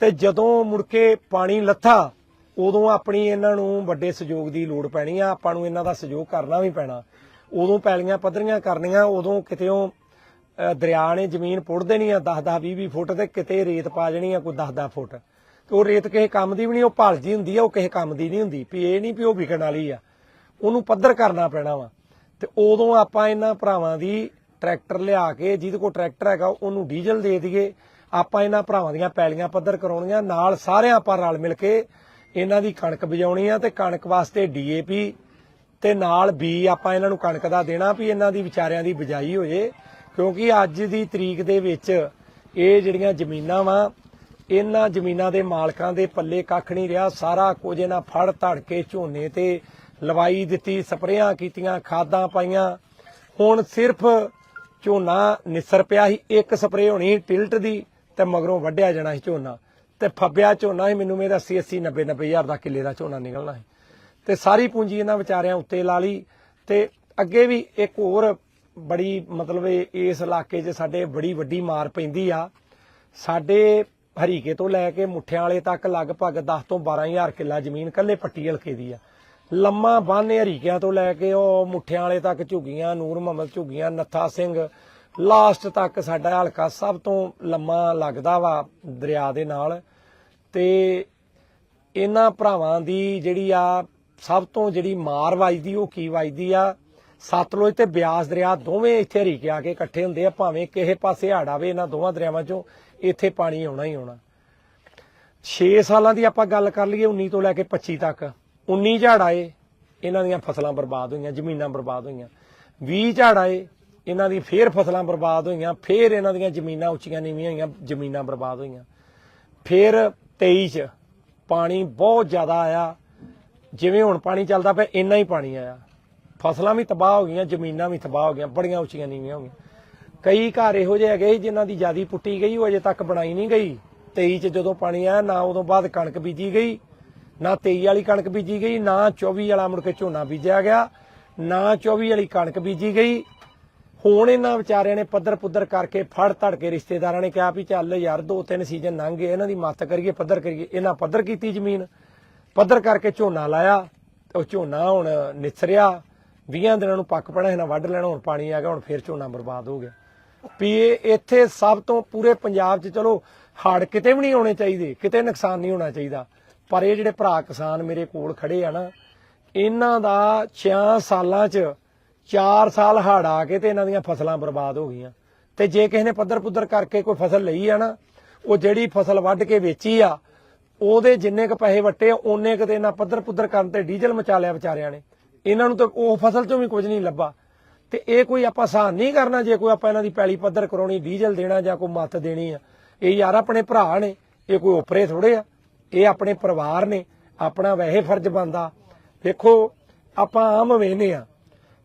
ਤੇ ਜਦੋਂ ਮੁੜ ਕੇ ਪਾਣੀ ਲੱਥਾ, ਉਦੋਂ ਆਪਣੀ ਇਹਨਾਂ ਨੂੰ ਵੱਡੇ ਸਹਿਯੋਗ ਦੀ ਲੋੜ ਪੈਣੀ ਆ। ਆਪਾਂ ਨੂੰ ਇਹਨਾਂ ਦਾ ਸਹਿਯੋਗ ਕਰਨਾ ਵੀ ਪੈਣਾ। ਉਦੋਂ ਪੈਲੀਆਂ ਪੱਧਰੀਆਂ ਕਰਨੀਆਂ, ਉਦੋਂ ਕਿਤੇੋਂ ਅਹ ਦਰਿਆ ਨੇ ਜ਼ਮੀਨ ਪੁੱਟਦੇ ਦੇਣੀ ਆ 10 10 20 20 ਫੁੱਟ ਤੇ ਕਿਤੇ ਰੇਤ ਪਾ ਜਣੀ ਆ ਕੋਈ 10 10 ਫੁੱਟ। ਤੇ ਉਹ ਰੇਤ ਕਿਸੇ ਕੰਮ ਦੀ ਵੀ ਨਹੀਂ, ਉਹ ਭਾਲਜੀ ਹੁੰਦੀ ਆ, ਉਹ ਕਿਸੇ ਕੰਮ ਦੀ ਨਹੀਂ ਹੁੰਦੀ। ਵੀ ਇਹ ਨਹੀਂ ਵੀ ਉਹ ਵਿਕਣ ਵਾਲੀ ਆ। ਉਹਨੂੰ ਪੱਧਰ ਕਰਨਾ ਪੈਣਾ ਵਾ। ਤੇ ਉਦੋਂ ਆਪਾਂ ਇਹਨਾਂ ਭਰਾਵਾਂ ਦੀ ਟਰੈਕਟਰ ਲਿਆ ਕੇ, ਜਿਹਦੇ ਕੋਲ ਟਰੈਕਟਰ ਹੈਗਾ, ਉਹਨੂੰ ਡੀਜ਼ਲ ਦੇ ਦਈਏ। ਆਪਾਂ ਇਹਨਾਂ ਭਰਾਵਾਂ ਦੀਆਂ ਪੈਲੀਆਂ ਪੱਧਰ ਕਰਾਉਣੀਆਂ, ਨਾਲ ਸਾਰਿਆਂ ਆਪਾਂ ਰਲ ਮਿਲ ਕੇ ਇਹਨਾਂ ਦੀ ਕਣਕ ਬਜਾਉਣੀ ਆ ਤੇ ਕਣਕ ਵਾਸਤੇ ਡੀਏਪੀ ਤੇ ਨਾਲ ਬੀ ਆਪਾਂ ਇਹਨਾਂ ਨੂੰ ਕਣਕ ਦਾ ਦੇਣਾ ਵੀ ਇਹਨਾਂ ਦੀ ਵਿਚਾਰਿਆਂ ਦੀ ਬਿਜਾਈ ਹੋ ਜੇ ਕਿਉਂਕਿ ਅੱਜ ਦੀ ਤਰੀਕ ਦੇ ਵਿੱਚ ਇਹ ਜਿਹੜੀਆਂ ਜ਼ਮੀਨਾਂ ਵਾ, ਇਹਨਾਂ ਜ਼ਮੀਨਾਂ ਦੇ ਮਾਲਕਾਂ ਦੇ ਪੱਲੇ ਕੱਖ ਨਹੀਂ ਰਿਹਾ। ਸਾਰਾ ਕੁਝ ਇਹਨਾਂ ਫੜ ਧੜ ਕੇ ਝੋਨੇ ਤੇ ਲਵਾਈ ਦਿੱਤੀ, ਸਪਰੇਆਂ ਕੀਤੀਆਂ, ਖਾਦਾਂ ਪਾਈਆਂ। ਹੁਣ ਸਿਰਫ ਝੋਨਾ ਨਿਸਰ ਪਿਆ ਸੀ, ਇੱਕ ਸਪਰੇ ਹੋਣੀ ਸੀ ਟਿਲਟ ਦੀ ਤੇ ਮਗਰੋਂ ਵੱਢਿਆ ਜਾਣਾ ਸੀ ਝੋਨਾ। ਤੇ ਫੱਬਿਆ ਝੋਨਾ ਸੀ, ਮੈਨੂੰ ਮੇਰਾ 80 80 90 90 ਹਜ਼ਾਰ ਦਾ ਕਿੱਲੇ ਦਾ ਝੋਨਾ ਨਿਕਲਣਾ ਸੀ। ਤੇ ਸਾਰੀ ਪੂੰਜੀ ਇਹਨਾਂ ਵਿਚਾਰਿਆਂ ਉੱਤੇ ਲਾ ਲਈ ਤੇ ਅੱਗੇ ਵੀ ਇੱਕ ਹੋਰ ਬੜੀ ਮਤਲਬ ਇਸ ਇਲਾਕੇ 'ਚ ਸਾਡੇ ਬੜੀ ਵੱਡੀ ਮਾਰ ਪੈਂਦੀ ਆ। ਸਾਡੇ ਹਰੀਕੇ ਤੋਂ ਲੈ ਕੇ ਮੁੱਠਿਆਂ ਵਾਲੇ ਤੱਕ ਲਗਭਗ 10 ਤੋਂ 12000 ਕਿੱਲਾ ਜ਼ਮੀਨ ਕੱਲੇ ਪੱਟੀ ਹਲਕੇ ਦੀ ਆ। ਲੰਮਾ ਬੰਨ੍ਹ ਹਰੀਕਿਆਂ ਤੋਂ ਲੈ ਕੇ ਉਹ ਮੁੱਠਿਆਂ ਵਾਲੇ ਤੱਕ ਝੁਗੀਆਂ, ਨੂਰ ਮੁਹੰਮਦ ਝੁਗੀਆਂ, ਨੱਥਾ ਸਿੰਘ। ਲਾਸਟ ਤੱਕ ਸਾਡਾ ਹਲਕਾ ਸਭ ਤੋਂ ਲੰਮਾ ਲੱਗਦਾ ਵਾ ਦਰਿਆ ਦੇ ਨਾਲ। ਤੇ ਇਹਨਾਂ ਭਰਾਵਾਂ ਦੀ ਜਿਹੜੀ ਆ, ਸਭ ਤੋਂ ਜਿਹੜੀ ਮਾਰ ਵੱਜਦੀ, ਉਹ ਕੀ ਵੱਜਦੀ ਆ? ਸਤਲੁਜ ਤੇ ਬਿਆਸ ਦਰਿਆ ਦੋਵੇਂ ਇੱਥੇ ਹਰੀਕੇ ਆ ਕੇ ਇਕੱਠੇ ਹੁੰਦੇ ਆ, ਭਾਵੇਂ ਕਿਸੇ ਪਾਸੇ ਹੜ ਆਵੇ, ਇਹਨਾਂ ਦੋਵਾਂ ਦਰਿਆਵਾਂ ਚੋਂ ਇੱਥੇ ਪਾਣੀ ਆਉਣਾ ਹੀ ਆਉਣਾ। 6 ਸਾਲਾਂ ਦੀ ਆਪਾਂ ਗੱਲ ਕਰ ਲਈਏ 19 ਤੋਂ ਲੈ ਕੇ 25 ਤੱਕ। 19 ਝਾੜ ਆਏ, ਇਹਨਾਂ ਦੀਆਂ ਫਸਲਾਂ ਬਰਬਾਦ ਹੋਈਆਂ, ਜ਼ਮੀਨਾਂ ਬਰਬਾਦ ਹੋਈਆਂ। 20 ਝਾੜ ਆਏ, ਇਹਨਾਂ ਦੀ ਫੇਰ ਫਸਲਾਂ ਬਰਬਾਦ ਹੋਈਆਂ, ਫੇਰ ਇਹਨਾਂ ਦੀਆਂ ਜ਼ਮੀਨਾਂ ਉੱਚੀਆਂ ਨੀਵੀਆਂ ਹੋਈਆਂ, ਜ਼ਮੀਨਾਂ ਬਰਬਾਦ ਹੋਈਆਂ। ਫਿਰ 23 ਚ ਪਾਣੀ ਬਹੁਤ ਜ਼ਿਆਦਾ ਆਇਆ। ਜਿਵੇਂ ਹੁਣ ਪਾਣੀ ਚੱਲਦਾ ਪਿਆ, ਇੰਨਾ ਹੀ ਪਾਣੀ ਆਇਆ। ਫਸਲਾਂ ਵੀ ਤਬਾਹ ਹੋ ਗਈਆਂ, ਜ਼ਮੀਨਾਂ ਵੀ ਤਬਾਹ ਹੋ ਗਈਆਂ, ਬੜੀਆਂ ਉੱਚੀਆਂ ਨੀਵੀਆਂ ਹੋ ਗਈਆਂ। ਕਈ ਘਰ ਇਹੋ ਜਿਹੇ ਹੈਗੇ ਸੀ ਜਿਨ੍ਹਾਂ ਦੀ ਜਿਆਦੀ ਪੁੱਟੀ ਗਈ, ਉਹ ਅਜੇ ਤੱਕ ਬਣਾਈ ਨਹੀਂ ਗਈ। 23 ਚ ਜਦੋਂ ਪਾਣੀ ਆਇਆ, ਨਾ ਉਦੋਂ ਬਾਅਦ ਕਣਕ ਬੀਜੀ ਗਈ। ਨਾ 23 ਵਾਲੀ ਕਣਕ ਬੀਜੀ ਗਈ, ਨਾ 24 ਵਾਲਾ ਮੁੜ ਕੇ ਝੋਨਾ ਬੀਜਿਆ ਗਿਆ, ਨਾ 24 ਵਾਲੀ ਕਣਕ ਬੀਜੀ ਗਈ। ਹੁਣ ਇਹਨਾਂ ਵਿਚਾਰਿਆਂ ਨੇ ਪੱਧਰ ਪੁੱਧਰ ਕਰਕੇ ਫੜ ਧੜ ਕੇ ਰਿਸ਼ਤੇਦਾਰਾਂ ਨੇ ਕਿਹਾ ਵੀ ਚੱਲ ਯਾਰ, ਦੋ ਤਿੰਨ ਸੀਜ਼ਨ ਲੰਘ ਗਏ, ਇਹਨਾਂ ਦੀ ਮੱਤ ਕਰੀਏ, ਪੱਧਰ ਕਰੀਏ। ਇਹਨਾਂ ਪੱਧਰ ਕੀਤੀ ਜ਼ਮੀਨ, ਪੱਧਰ ਕਰਕੇ ਝੋਨਾ ਲਾਇਆ, ਉਹ ਝੋਨਾ ਹੁਣ ਨਿਸਰਿਆ। 20 ਦਿਨਾਂ ਨੂੰ ਪੱਕ ਪੈਣਾ, ਇਹਨਾਂ ਵੱਢ ਲੈਣਾ, ਹੁਣ ਪਾਣੀ ਆ ਗਿਆ, ਹੁਣ ਫੇਰ ਝੋਨਾ ਬਰਬਾਦ ਹੋ ਗਿਆ। ਵੀ ਇਹ ਇੱਥੇ ਸਭ ਤੋਂ ਪੂਰੇ ਪੰਜਾਬ 'ਚ ਚਲੋ ਹੜ ਕਿਤੇ ਵੀ ਨਹੀਂ ਆਉਣੇ ਚਾਹੀਦੇ, ਕਿਤੇ ਨੁਕਸਾਨ ਨਹੀਂ ਹੋਣਾ ਚਾਹੀਦਾ। ਪਰ ਇਹ ਜਿਹੜੇ ਭਰਾ ਕਿਸਾਨ ਮੇਰੇ ਕੋਲ ਖੜੇ ਆ ਨਾ, ਇਹਨਾਂ ਦਾ 6 ਸਾਲਾਂ 'ਚ 4 ਸਾਲ ਹੜ ਆ ਕੇ ਤੇ ਇਹਨਾਂ ਦੀਆਂ ਫਸਲਾਂ ਬਰਬਾਦ ਹੋ ਗਈਆਂ। ਤੇ ਜੇ ਕਿਸੇ ਨੇ ਪੱਧਰ ਪੁੱਧਰ ਕਰਕੇ ਕੋਈ ਫਸਲ ਲਈ ਆ ਨਾ, ਉਹ ਜਿਹੜੀ ਫਸਲ ਵੱਢ ਕੇ ਵੇਚੀ ਆ, ਉਹਦੇ ਜਿੰਨੇ ਕ ਪੈਸੇ ਵੱਟੇ ਆ ਉਹਨੇ ਕਿਤੇ ਇਹਨਾਂ ਪੱਧਰ ਪੁੱਧਰ ਕਰਨ ਤੇ ਡੀਜ਼ਲ ਮਚਾ ਲਿਆ ਵਿਚਾਰਿਆਂ ਨੇ। ਇਹਨਾਂ ਨੂੰ ਤਾਂ ਉਹ ਫਸਲ ਚੋਂ ਵੀ ਕੁਝ ਨਹੀਂ ਲੱਭਾ। ਤੇ ਇਹ ਕੋਈ ਆਪਾਂ ਸਾਨ ਨਹੀਂ ਕਰਨਾ ਜੇ ਕੋਈ ਆਪਾਂ ਇਹਨਾਂ ਦੀ ਪੈਲੀ ਪੱਧਰ ਕਰਾਉਣੀ, ਡੀਜ਼ਲ ਦੇਣਾ ਜਾਂ ਕੋਈ ਮੱਤ ਦੇਣੀ ਆ। ਇਹ ਯਾਰ ਆਪਣੇ ਭਰਾ ਨੇ, ਇਹ ਕੋਈ ਉਪਰੇ ਥੋੜੇ ਆ। ਇਹ ਆਪਣੇ ਪਰਿਵਾਰ ਨੇ, ਆਪਣਾ ਵੈਸੇ ਫਰਜ਼ ਬੰਦਾ ਵੇਖੋ, ਆਪਾਂ ਆਮ ਵੇਨੇ ਆ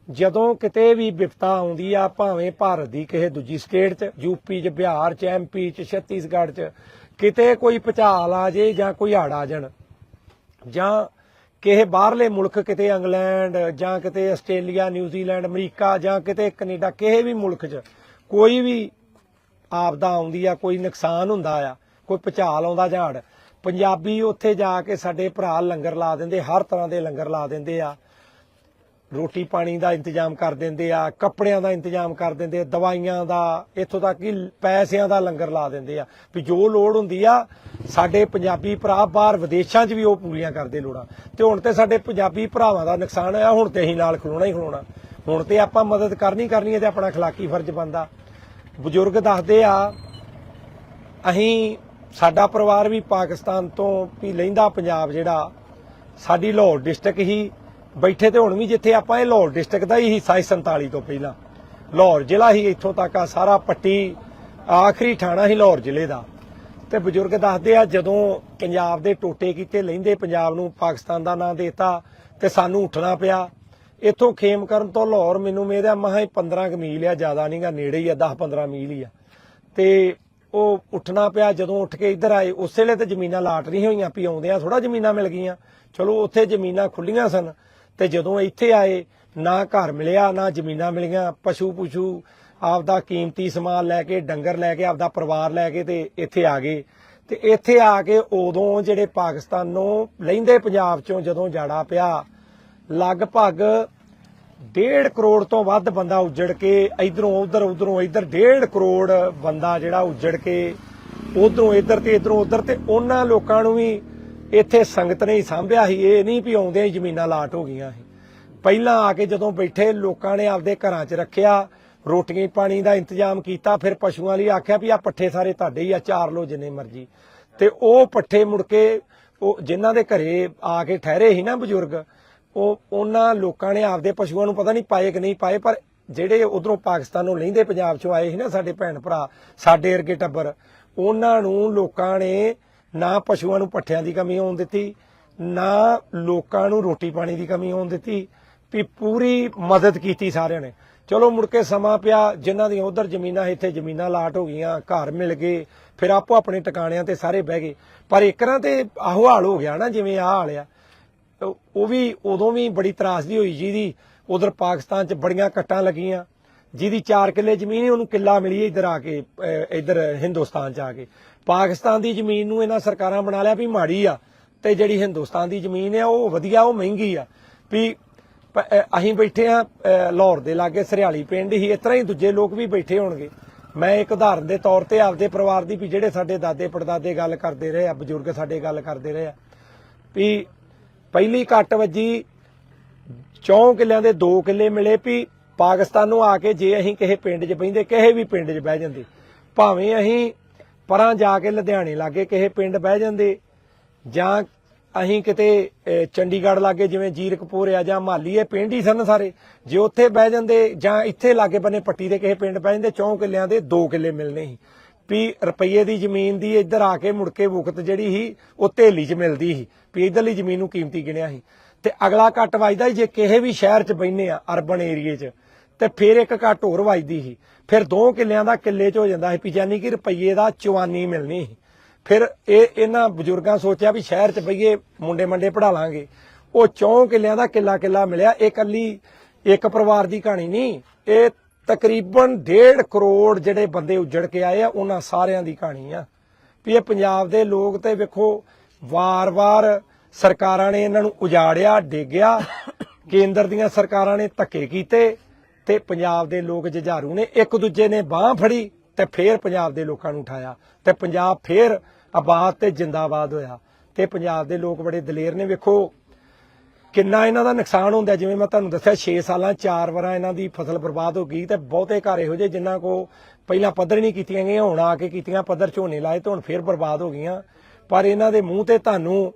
ਜਦੋਂ ਕਿਤੇ ਵੀ ਵਿਪਤਾ ਆਉਂਦੀ ਆ, ਭਾਵੇਂ ਭਾਰਤ ਦੀ ਕਿਸੇ ਦੂਜੀ ਸਟੇਟ 'ਚ ਯੂਪੀ 'ਚ, ਬਿਹਾਰ 'ਚ ਐਮਪੀ 'ਚ, ਛੱਤੀਸਗੜ੍ਹ 'ਚ, ਕਿਤੇ ਕੋਈ ਭੁਚਾਲ ਆ ਜੇ ਜਾਂ ਕੋਈ ਹੜ ਆ ਜਾਣ, ਜਾਂ ਕਿਸੇ ਬਾਹਰਲੇ ਮੁਲਕ, ਕਿਤੇ ਇੰਗਲੈਂਡ ਜਾਂ ਕਿਤੇ ਆਸਟ੍ਰੇਲੀਆ, ਨਿਊਜ਼ੀਲੈਂਡ, ਅਮਰੀਕਾ ਜਾਂ ਕਿਤੇ ਕੈਨੇਡਾ, ਕਿਸੇ ਵੀ ਮੁਲਕ 'ਚ, ਕੋਈ ਵੀ ਆਪਦਾ ਆਉਂਦੀ ਆ, ਕੋਈ ਨੁਕਸਾਨ ਹੁੰਦਾ ਆ, ਕੋਈ ਭੁਚਾਲ ਆਉਂਦਾ ਝਾੜ ਪੰਜਾਬੀ ਉੱਥੇ ਜਾ ਕੇ ਸਾਡੇ ਭਰਾ ਲੰਗਰ ਲਾ ਦਿੰਦੇ, ਹਰ ਤਰ੍ਹਾਂ ਦੇ ਲੰਗਰ ਲਾ ਦਿੰਦੇ ਆ। ਰੋਟੀ ਪਾਣੀ ਦਾ ਇੰਤਜ਼ਾਮ ਕਰ ਦਿੰਦੇ ਆ, ਕੱਪੜਿਆਂ ਦਾ ਇੰਤਜ਼ਾਮ ਕਰ ਦਿੰਦੇ ਦਵਾਈਆਂ ਦਾ, ਇੱਥੋਂ ਤੱਕ ਕਿ ਪੈਸਿਆਂ ਦਾ ਲੰਗਰ ਲਾ ਦਿੰਦੇ ਆ। ਵੀ ਜੋ ਲੋੜ ਹੁੰਦੀ ਆ, ਸਾਡੇ ਪੰਜਾਬੀ ਭਰਾ ਬਾਹਰ ਵਿਦੇਸ਼ਾਂ 'ਚ ਵੀ ਉਹ ਪੂਰੀਆਂ ਕਰਦੇ ਲੋੜਾਂ। ਤੇ ਹੁਣ ਤੇ ਸਾਡੇ ਪੰਜਾਬੀ ਭਰਾਵਾਂ ਦਾ ਨੁਕਸਾਨ ਆ ਹੁਣ ਤੇ ਅਸੀਂ ਨਾਲ ਖਲੋਣਾ ਹੀ ਖਲੋਣਾ। ਹੁਣ ਤੇ ਆਪਾਂ ਮਦਦ ਕਰਨੀ ਕਰਨੀ ਹੈ ਤੇ ਆਪਣਾ ਖਲਾਕੀ ਫਰਜ਼ ਬੰਦਾ ਬਜ਼ੁਰਗ ਦੱਸਦੇ ਆ, ਅਸੀਂ ਸਾਡਾ ਪਰਿਵਾਰ ਵੀ ਪਾਕਿਸਤਾਨ ਤੋਂ ਵੀ ਲਹਿੰਦਾ ਪੰਜਾਬ ਜਿਹੜਾ, ਸਾਡੀ ਲਾਹੌਰ ਡਿਸਟ੍ਰਿਕਟ ਹੀ ਬੈਠੇ ਤੇ ਹੁਣ ਵੀ ਜਿੱਥੇ ਆਪਾਂ ਇਹ ਲਾਹੌਰ ਡਿਸਟ੍ਰਿਕਟ ਦਾ ਹੀ ਹਿੱਸਾ ਸੀ 47 ਤੋਂ ਪਹਿਲਾਂ। ਲਾਹੌਰ ਜ਼ਿਲ੍ਹਾ ਹੀ ਇੱਥੋਂ ਤੱਕ ਆ, ਸਾਰਾ ਪੱਟੀ, ਆਖਰੀ ਥਾਣਾ ਹੀ ਲਾਹੌਰ ਜ਼ਿਲ੍ਹੇ ਦਾ। ਤੇ ਬਜ਼ੁਰਗ ਦੱਸਦੇ ਆ, ਜਦੋਂ ਪੰਜਾਬ ਦੇ ਟੋਟੇ ਕੀਤੇ ਲਹਿੰਦੇ ਪੰਜਾਬ ਨੂੰ ਪਾਕਿਸਤਾਨ ਦਾ ਨਾਂ ਦੇਤਾ ਤੇ ਸਾਨੂੰ ਉੱਠਣਾ ਪਿਆ। ਇੱਥੋਂ ਖੇਮ ਕਰਨ ਤੋਂ ਲਾਹੌਰ ਮੈਨੂੰ ਮੇਰਾ ਮਹਾ ਹੀ 15 ਕੁ ਮੀਲ ਆ, ਜ਼ਿਆਦਾ ਨਹੀਂਗਾ ਨੇੜੇ ਹੀ ਆ 10 15 ਮੀਲ ਹੀ ਆ। ਤੇ ਉਹ ਉੱਠਣਾ ਪਿਆ, ਜਦੋਂ ਉੱਠ ਕੇ ਇੱਧਰ ਆਏ, ਉਸੇ ਵੇਲੇ ਤੇ ਜ਼ਮੀਨਾਂ ਲਾਟ ਨਹੀਂ ਹੋਈਆਂ, ਵੀ ਆਉਂਦਿਆਂ ਥੋੜਾ ਜ਼ਮੀਨਾਂ ਮਿਲ ਗਈਆਂ। ਚਲੋ, ਉੱਥੇ ਜ਼ਮੀਨਾਂ ਖੁੱਲੀਆਂ ਸਨ ਤੇ ਜਦੋਂ ਇੱਥੇ ਆਏ, ਨਾ ਘਰ ਮਿਲਿਆ, ਨਾ ਜ਼ਮੀਨਾਂ ਮਿਲੀਆਂ। ਪਸ਼ੂ ਪੁਸ਼ੂ ਆਪਦਾ ਕੀਮਤੀ ਸਮਾਨ ਲੈ ਕੇ, ਡੰਗਰ ਲੈ ਕੇ, ਆਪਦਾ ਪਰਿਵਾਰ ਲੈ ਕੇ ਤੇ ਇੱਥੇ ਆ ਗਏ। ਤੇ ਇੱਥੇ ਆ ਕੇ ਉਦੋਂ ਜਿਹੜੇ ਪਾਕਿਸਤਾਨੋਂ ਲਹਿੰਦੇ ਪੰਜਾਬ ਚੋਂ ਜਦੋਂ ਜਾੜਾ ਪਿਆ, ਲਗਭਗ ਡੇਢ ਕਰੋੜ ਤੋਂ ਵੱਧ ਬੰਦਾ ਉੱਜੜ ਕੇ ਇਧਰੋਂ ਉਧਰ, ਉਧਰੋਂ ਇਧਰ, ਡੇਢ ਕਰੋੜ ਬੰਦਾ ਜਿਹੜਾ ਉੱਜੜ ਕੇ ਉਧਰੋਂ ਇਧਰ ਤੇ ਇਧਰੋਂ ਉਧਰ ਤੇ ਉਹਨਾਂ ਲੋਕਾਂ ਨੂੰ ਵੀ ਇੱਥੇ ਸੰਗਤ ਨੇ ਹੀ ਸਾਂਭਿਆ ਸੀ। ਇਹ ਨਹੀਂ ਵੀ ਆਉਂਦੇ ਜ਼ਮੀਨਾਂ ਲਾਟ ਹੋ ਗਈਆਂ ਸੀ। ਪਹਿਲਾਂ ਆ ਕੇ ਜਦੋਂ ਬੈਠੇ, ਲੋਕਾਂ ਨੇ ਆਪਦੇ ਘਰਾਂ 'ਚ ਰੱਖਿਆ, ਰੋਟੀਆਂ ਪਾਣੀ ਦਾ ਇੰਤਜ਼ਾਮ ਕੀਤਾ, ਫਿਰ ਪਸ਼ੂਆਂ ਲਈ ਆਖਿਆ ਵੀ ਆ ਪੱਠੇ ਸਾਰੇ ਤੁਹਾਡੇ ਹੀ ਆ, ਚਾਰ ਲੋ ਜਿੰਨੇ ਮਰਜ਼ੀ। ਤੇ ਉਹ ਪੱਠੇ ਮੁੜ ਕੇ ਉਹ ਜਿਨ੍ਹਾਂ ਦੇ ਘਰੇ ਆ ਕੇ ਠਹਿਰੇ ਸੀ ਨਾ ਬਜ਼ੁਰਗ ਉਹ ਉਹਨਾਂ ਲੋਕਾਂ ਨੇ ਆਪਦੇ ਪਸ਼ੂਆਂ ਨੂੰ ਪਤਾ ਨਹੀਂ ਪਾਏ ਕਿ ਨਹੀਂ ਪਾਏ, ਪਰ ਜਿਹੜੇ ਉਧਰੋਂ ਪਾਕਿਸਤਾਨੋਂ ਲਹਿੰਦੇ ਪੰਜਾਬ ਚੋਂ ਆਏ ਸੀ ਨਾ ਸਾਡੇ ਭੈਣ ਭਰਾ, ਸਾਡੇ ਅਰਗੇ ਟੱਬਰ, ਉਹਨਾਂ ਨੂੰ ਲੋਕਾਂ ਨੇ ਨਾ ਪਸ਼ੂਆਂ ਨੂੰ ਪੱਠਿਆਂ ਦੀ ਕਮੀ ਆਉਣ ਦਿੱਤੀ, ਨਾ ਲੋਕਾਂ ਨੂੰ ਰੋਟੀ ਪਾਣੀ ਦੀ ਕਮੀ ਆਉਣ ਦਿੱਤੀ, ਵੀ ਪੂਰੀ ਮਦਦ ਕੀਤੀ ਸਾਰਿਆਂ ਨੇ। ਚਲੋ ਮੁੜ ਕੇ ਸਮਾਂ ਪਿਆ, ਜਿਨ੍ਹਾਂ ਦੀਆਂ ਉਧਰ ਜ਼ਮੀਨਾਂ ਇੱਥੇ ਜ਼ਮੀਨਾਂ ਲਾਟ ਹੋ ਗਈਆਂ, ਘਰ ਮਿਲ ਗਏ, ਫਿਰ ਆਪੋ ਆਪਣੇ ਟਿਕਾਣਿਆਂ ਤੇ ਸਾਰੇ ਬਹਿ ਗਏ। ਪਰ ਇੱਕਰਾਂ ਤੇ ਆਹੋ ਹਾਲ ਹੋ ਗਿਆ ਨਾ, ਜਿਵੇਂ ਆਹ ਹਾਲ ਆ। ਉਹ ਵੀ ਉਦੋਂ ਵੀ ਬੜੀ ਤਰਾਸਦੀ ਹੋਈ ਜਿਹਦੀ, ਉਧਰ ਪਾਕਿਸਤਾਨ 'ਚ ਬੜੀਆਂ ਕੱਟਾਂ ਲੱਗੀਆਂ, ਜਿਹਦੀ 4 ਕਿੱਲੇ ਜ਼ਮੀਨ ਉਹਨੂੰ ਕਿੱਲਾ ਮਿਲੀ ਇੱਧਰ ਆ ਕੇ ਇੱਧਰ ਹਿੰਦੁਸਤਾਨ 'ਚ ਆ ਕੇ। ਪਾਕਿਸਤਾਨ ਦੀ ਜ਼ਮੀਨ ਨੂੰ ਇਹਨਾਂ ਸਰਕਾਰਾਂ ਬਣਾ ਲਿਆ ਵੀ ਮਾੜੀ ਆ, ਤੇ ਜਿਹੜੀ ਹਿੰਦੁਸਤਾਨ ਦੀ ਜ਼ਮੀਨ ਆ, ਉਹ ਵਧੀਆ, ਉਹ ਮਹਿੰਗੀ ਆ। ਵੀ ਅਸੀਂ ਬੈਠੇ ਆ ਲਾਹੌਰ ਦੇ ਲਾਗੇ, ਸਰਿਆਲੀ ਪਿੰਡ ਹੀ, ਇਸ ਤਰ੍ਹਾਂ ਹੀ ਦੂਜੇ ਲੋਕ ਵੀ ਬੈਠੇ ਹੋਣਗੇ। ਮੈਂ ਇੱਕ ਉਦਾਹਰਨ ਦੇ ਤੌਰ ਤੇ ਆਪਦੇ ਪਰਿਵਾਰ ਦੀ ਵੀ ਜਿਹੜੇ ਸਾਡੇ ਦਾਦੇ ਪੜਦਾਦੇ ਗੱਲ ਕਰਦੇ ਰਹੇ ਆ, ਬਜ਼ੁਰਗ ਸਾਡੇ ਗੱਲ ਕਰਦੇ ਰਹੇ ਆ, ਵੀ ਪਹਿਲੀ ਕੱਟ ਵੱਜੀ, ਚੌਂ ਕਿੱਲਿਆਂ ਦੇ 2 ਕਿੱਲੇ ਮਿਲੇ ਵੀ ਪਾਕਿਸਤਾਨ ਨੂੰ ਆ ਕੇ ਜੇ ਅਸੀਂ ਕਿਸੇ ਪਿੰਡ 'ਚ ਬਹਿੰਦੇ, ਕਿਸੇ ਵੀ ਪਿੰਡ 'ਚ ਬਹਿ ਜਾਂਦੇ। ਭਾਵੇਂ ਅਸੀਂ ਪਰਾਂ ਜਾ ਕੇ ਲੁਧਿਆਣੇ ਲਾਗੇ ਕਿਸੇ ਪਿੰਡ ਬਹਿ ਜਾਂਦੇ, ਜਾਂ ਅਸੀਂ ਕਿਤੇ ਚੰਡੀਗੜ੍ਹ ਲਾਗੇ ਜਿਵੇਂ ਜੀਰਕਪੁਰ ਆ ਜਾਂ ਮਾਲੀ, ਇਹ ਪਿੰਡ ਹੀ ਸਨ ਸਾਰੇ। ਜੇ ਉੱਥੇ ਬਹਿ ਜਾਂਦੇ ਜਾਂ ਇੱਥੇ ਲਾਗੇ ਬੰਨੇ ਪੱਟੀ ਦੇ ਕਿਸੇ ਪਿੰਡ ਬਹਿ ਜਾਂਦੇ, ਚੌਂ ਕਿੱਲਿਆਂ ਦੇ 2 ਕਿੱਲੇ ਮਿਲਨੇ ਸੀ। ਵੀ ਰੁਪਈਏ ਦੀ ਜ਼ਮੀਨ ਦੀ ਇੱਧਰ ਆ ਕੇ ਮੁੜ ਕੇ ਵੁਕਤ ਜਿਹੜੀ ਸੀ, ਉਹ ਥੇਲੀ 'ਚ ਮਿਲਦੀ ਸੀ, ਵੀ ਇੱਧਰਲੀ ਜ਼ਮੀਨ ਨੂੰ ਕੀਮਤੀ ਗਿਣਿਆ ਸੀ। ਤੇ ਅਗਲਾ ਕੱਟ ਵੱਜਦਾ ਜੇ ਕਿਸੇ ਵੀ ਸ਼ਹਿਰ 'ਚ ਬੈਨੇ ਆ, ਅਰਬਨ ਏਰੀਏ 'ਚ, ਤੇ ਫਿਰ ਇੱਕ ਕੱਟ ਹੋਰ ਵੱਜਦੀ ਸੀ। ਫਿਰ ਦੋ ਕਿੱਲਿਆਂ ਦਾ ਕਿੱਲੇ 'ਚ ਹੋ ਜਾਂਦਾ ਸੀ, ਵੀ ਯਾਨੀ ਕਿ ਰੁਪਈਏ ਦਾ ਚਵਾਨੀ ਮਿਲਣੀ ਸੀ। ਫਿਰ ਇਹ ਇਹਨਾਂ ਬਜ਼ੁਰਗਾਂ ਸੋਚਿਆ ਵੀ ਸ਼ਹਿਰ 'ਚ ਬਈਏ, ਮੁੰਡੇ ਮੰਡੇ ਪੜਾ ਲਾਂਗੇ। ਉਹ ਚੌਂ ਕਿੱਲਿਆਂ ਦਾ ਕਿੱਲਾ ਕਿੱਲਾ ਮਿਲਿਆ ਇਹ ਕੱਲੀ ਇੱਕ ਪਰਿਵਾਰ ਦੀ ਕਹਾਣੀ ਨਹੀਂ, ਇਹ ਤਕਰੀਬਨ 1.5 ਕਰੋੜ ਜਿਹੜੇ ਬੰਦੇ ਉੱਜੜ ਕੇ ਆਏ ਆ, ਉਹਨਾਂ ਸਾਰਿਆਂ ਦੀ ਕਹਾਣੀ ਆ। ਵੀ ਇਹ ਪੰਜਾਬ ਦੇ ਲੋਕ ਤੇ ਵੇਖੋ, ਵਾਰ-ਵਾਰ ਸਰਕਾਰਾਂ ਨੇ ਇਹਨਾਂ ਨੂੰ ਉਜਾੜਿਆ, ਡੇਗਿਆ, ਕੇਂਦਰ ਦੀਆਂ ਸਰਕਾਰਾਂ ਨੇ ਧੱਕੇ ਕੀਤੇ ਤੇ ਪੰਜਾਬ ਦੇ ਲੋਕ ਜੁਝਾਰੂ ਨੇ। ਇੱਕ ਦੂਜੇ ਨੇ ਬਾਹ ਫੜੀ ਤੇ ਫੇਰ ਪੰਜਾਬ ਦੇ ਲੋਕਾਂ ਨੂੰ ਉਠਾਇਆ ਤੇ ਪੰਜਾਬ ਫੇਰ ਆਬਾਦ ਤੇ ਜਿੰਦਾਬਾਦ ਹੋਇਆ। ਤੇ ਪੰਜਾਬ ਦੇ ਲੋਕ ਬੜੇ ਦਲੇਰ ਨੇ ਵੇਖੋ ਕਿੰਨਾ ਇਹਨਾਂ ਦਾ ਨੁਕਸਾਨ ਹੁੰਦਾ ਜਿਵੇਂ ਮੈਂ ਤੁਹਾਨੂੰ ਦੱਸਿਆ 6 ਸਾਲਾਂ, ਚਾਰ ਵਾਰਾਂ ਇਹਨਾਂ ਦੀ ਫਸਲ ਬਰਬਾਦ ਹੋ ਗਈ ਤੇ ਬਹੁਤੇ ਘਰ ਇਹੋ ਜਿਹੇ ਜਿਨ੍ਹਾਂ ਕੋ ਪਹਿਲਾਂ ਪੱਧਰ ਨਹੀਂ ਕੀਤੀਆਂ ਗਈਆਂ, ਹੁਣ ਆ ਕੇ ਕੀਤੀਆਂ, ਪੱਧਰ ਝੋਨੇ ਲਾਏ ਤੇ ਹੁਣ ਫੇਰ ਬਰਬਾਦ ਹੋ ਗਈਆਂ। ਪਰ ਇਹਨਾਂ ਦੇ ਮੂੰਹ ਤੇ ਤੁਹਾਨੂੰ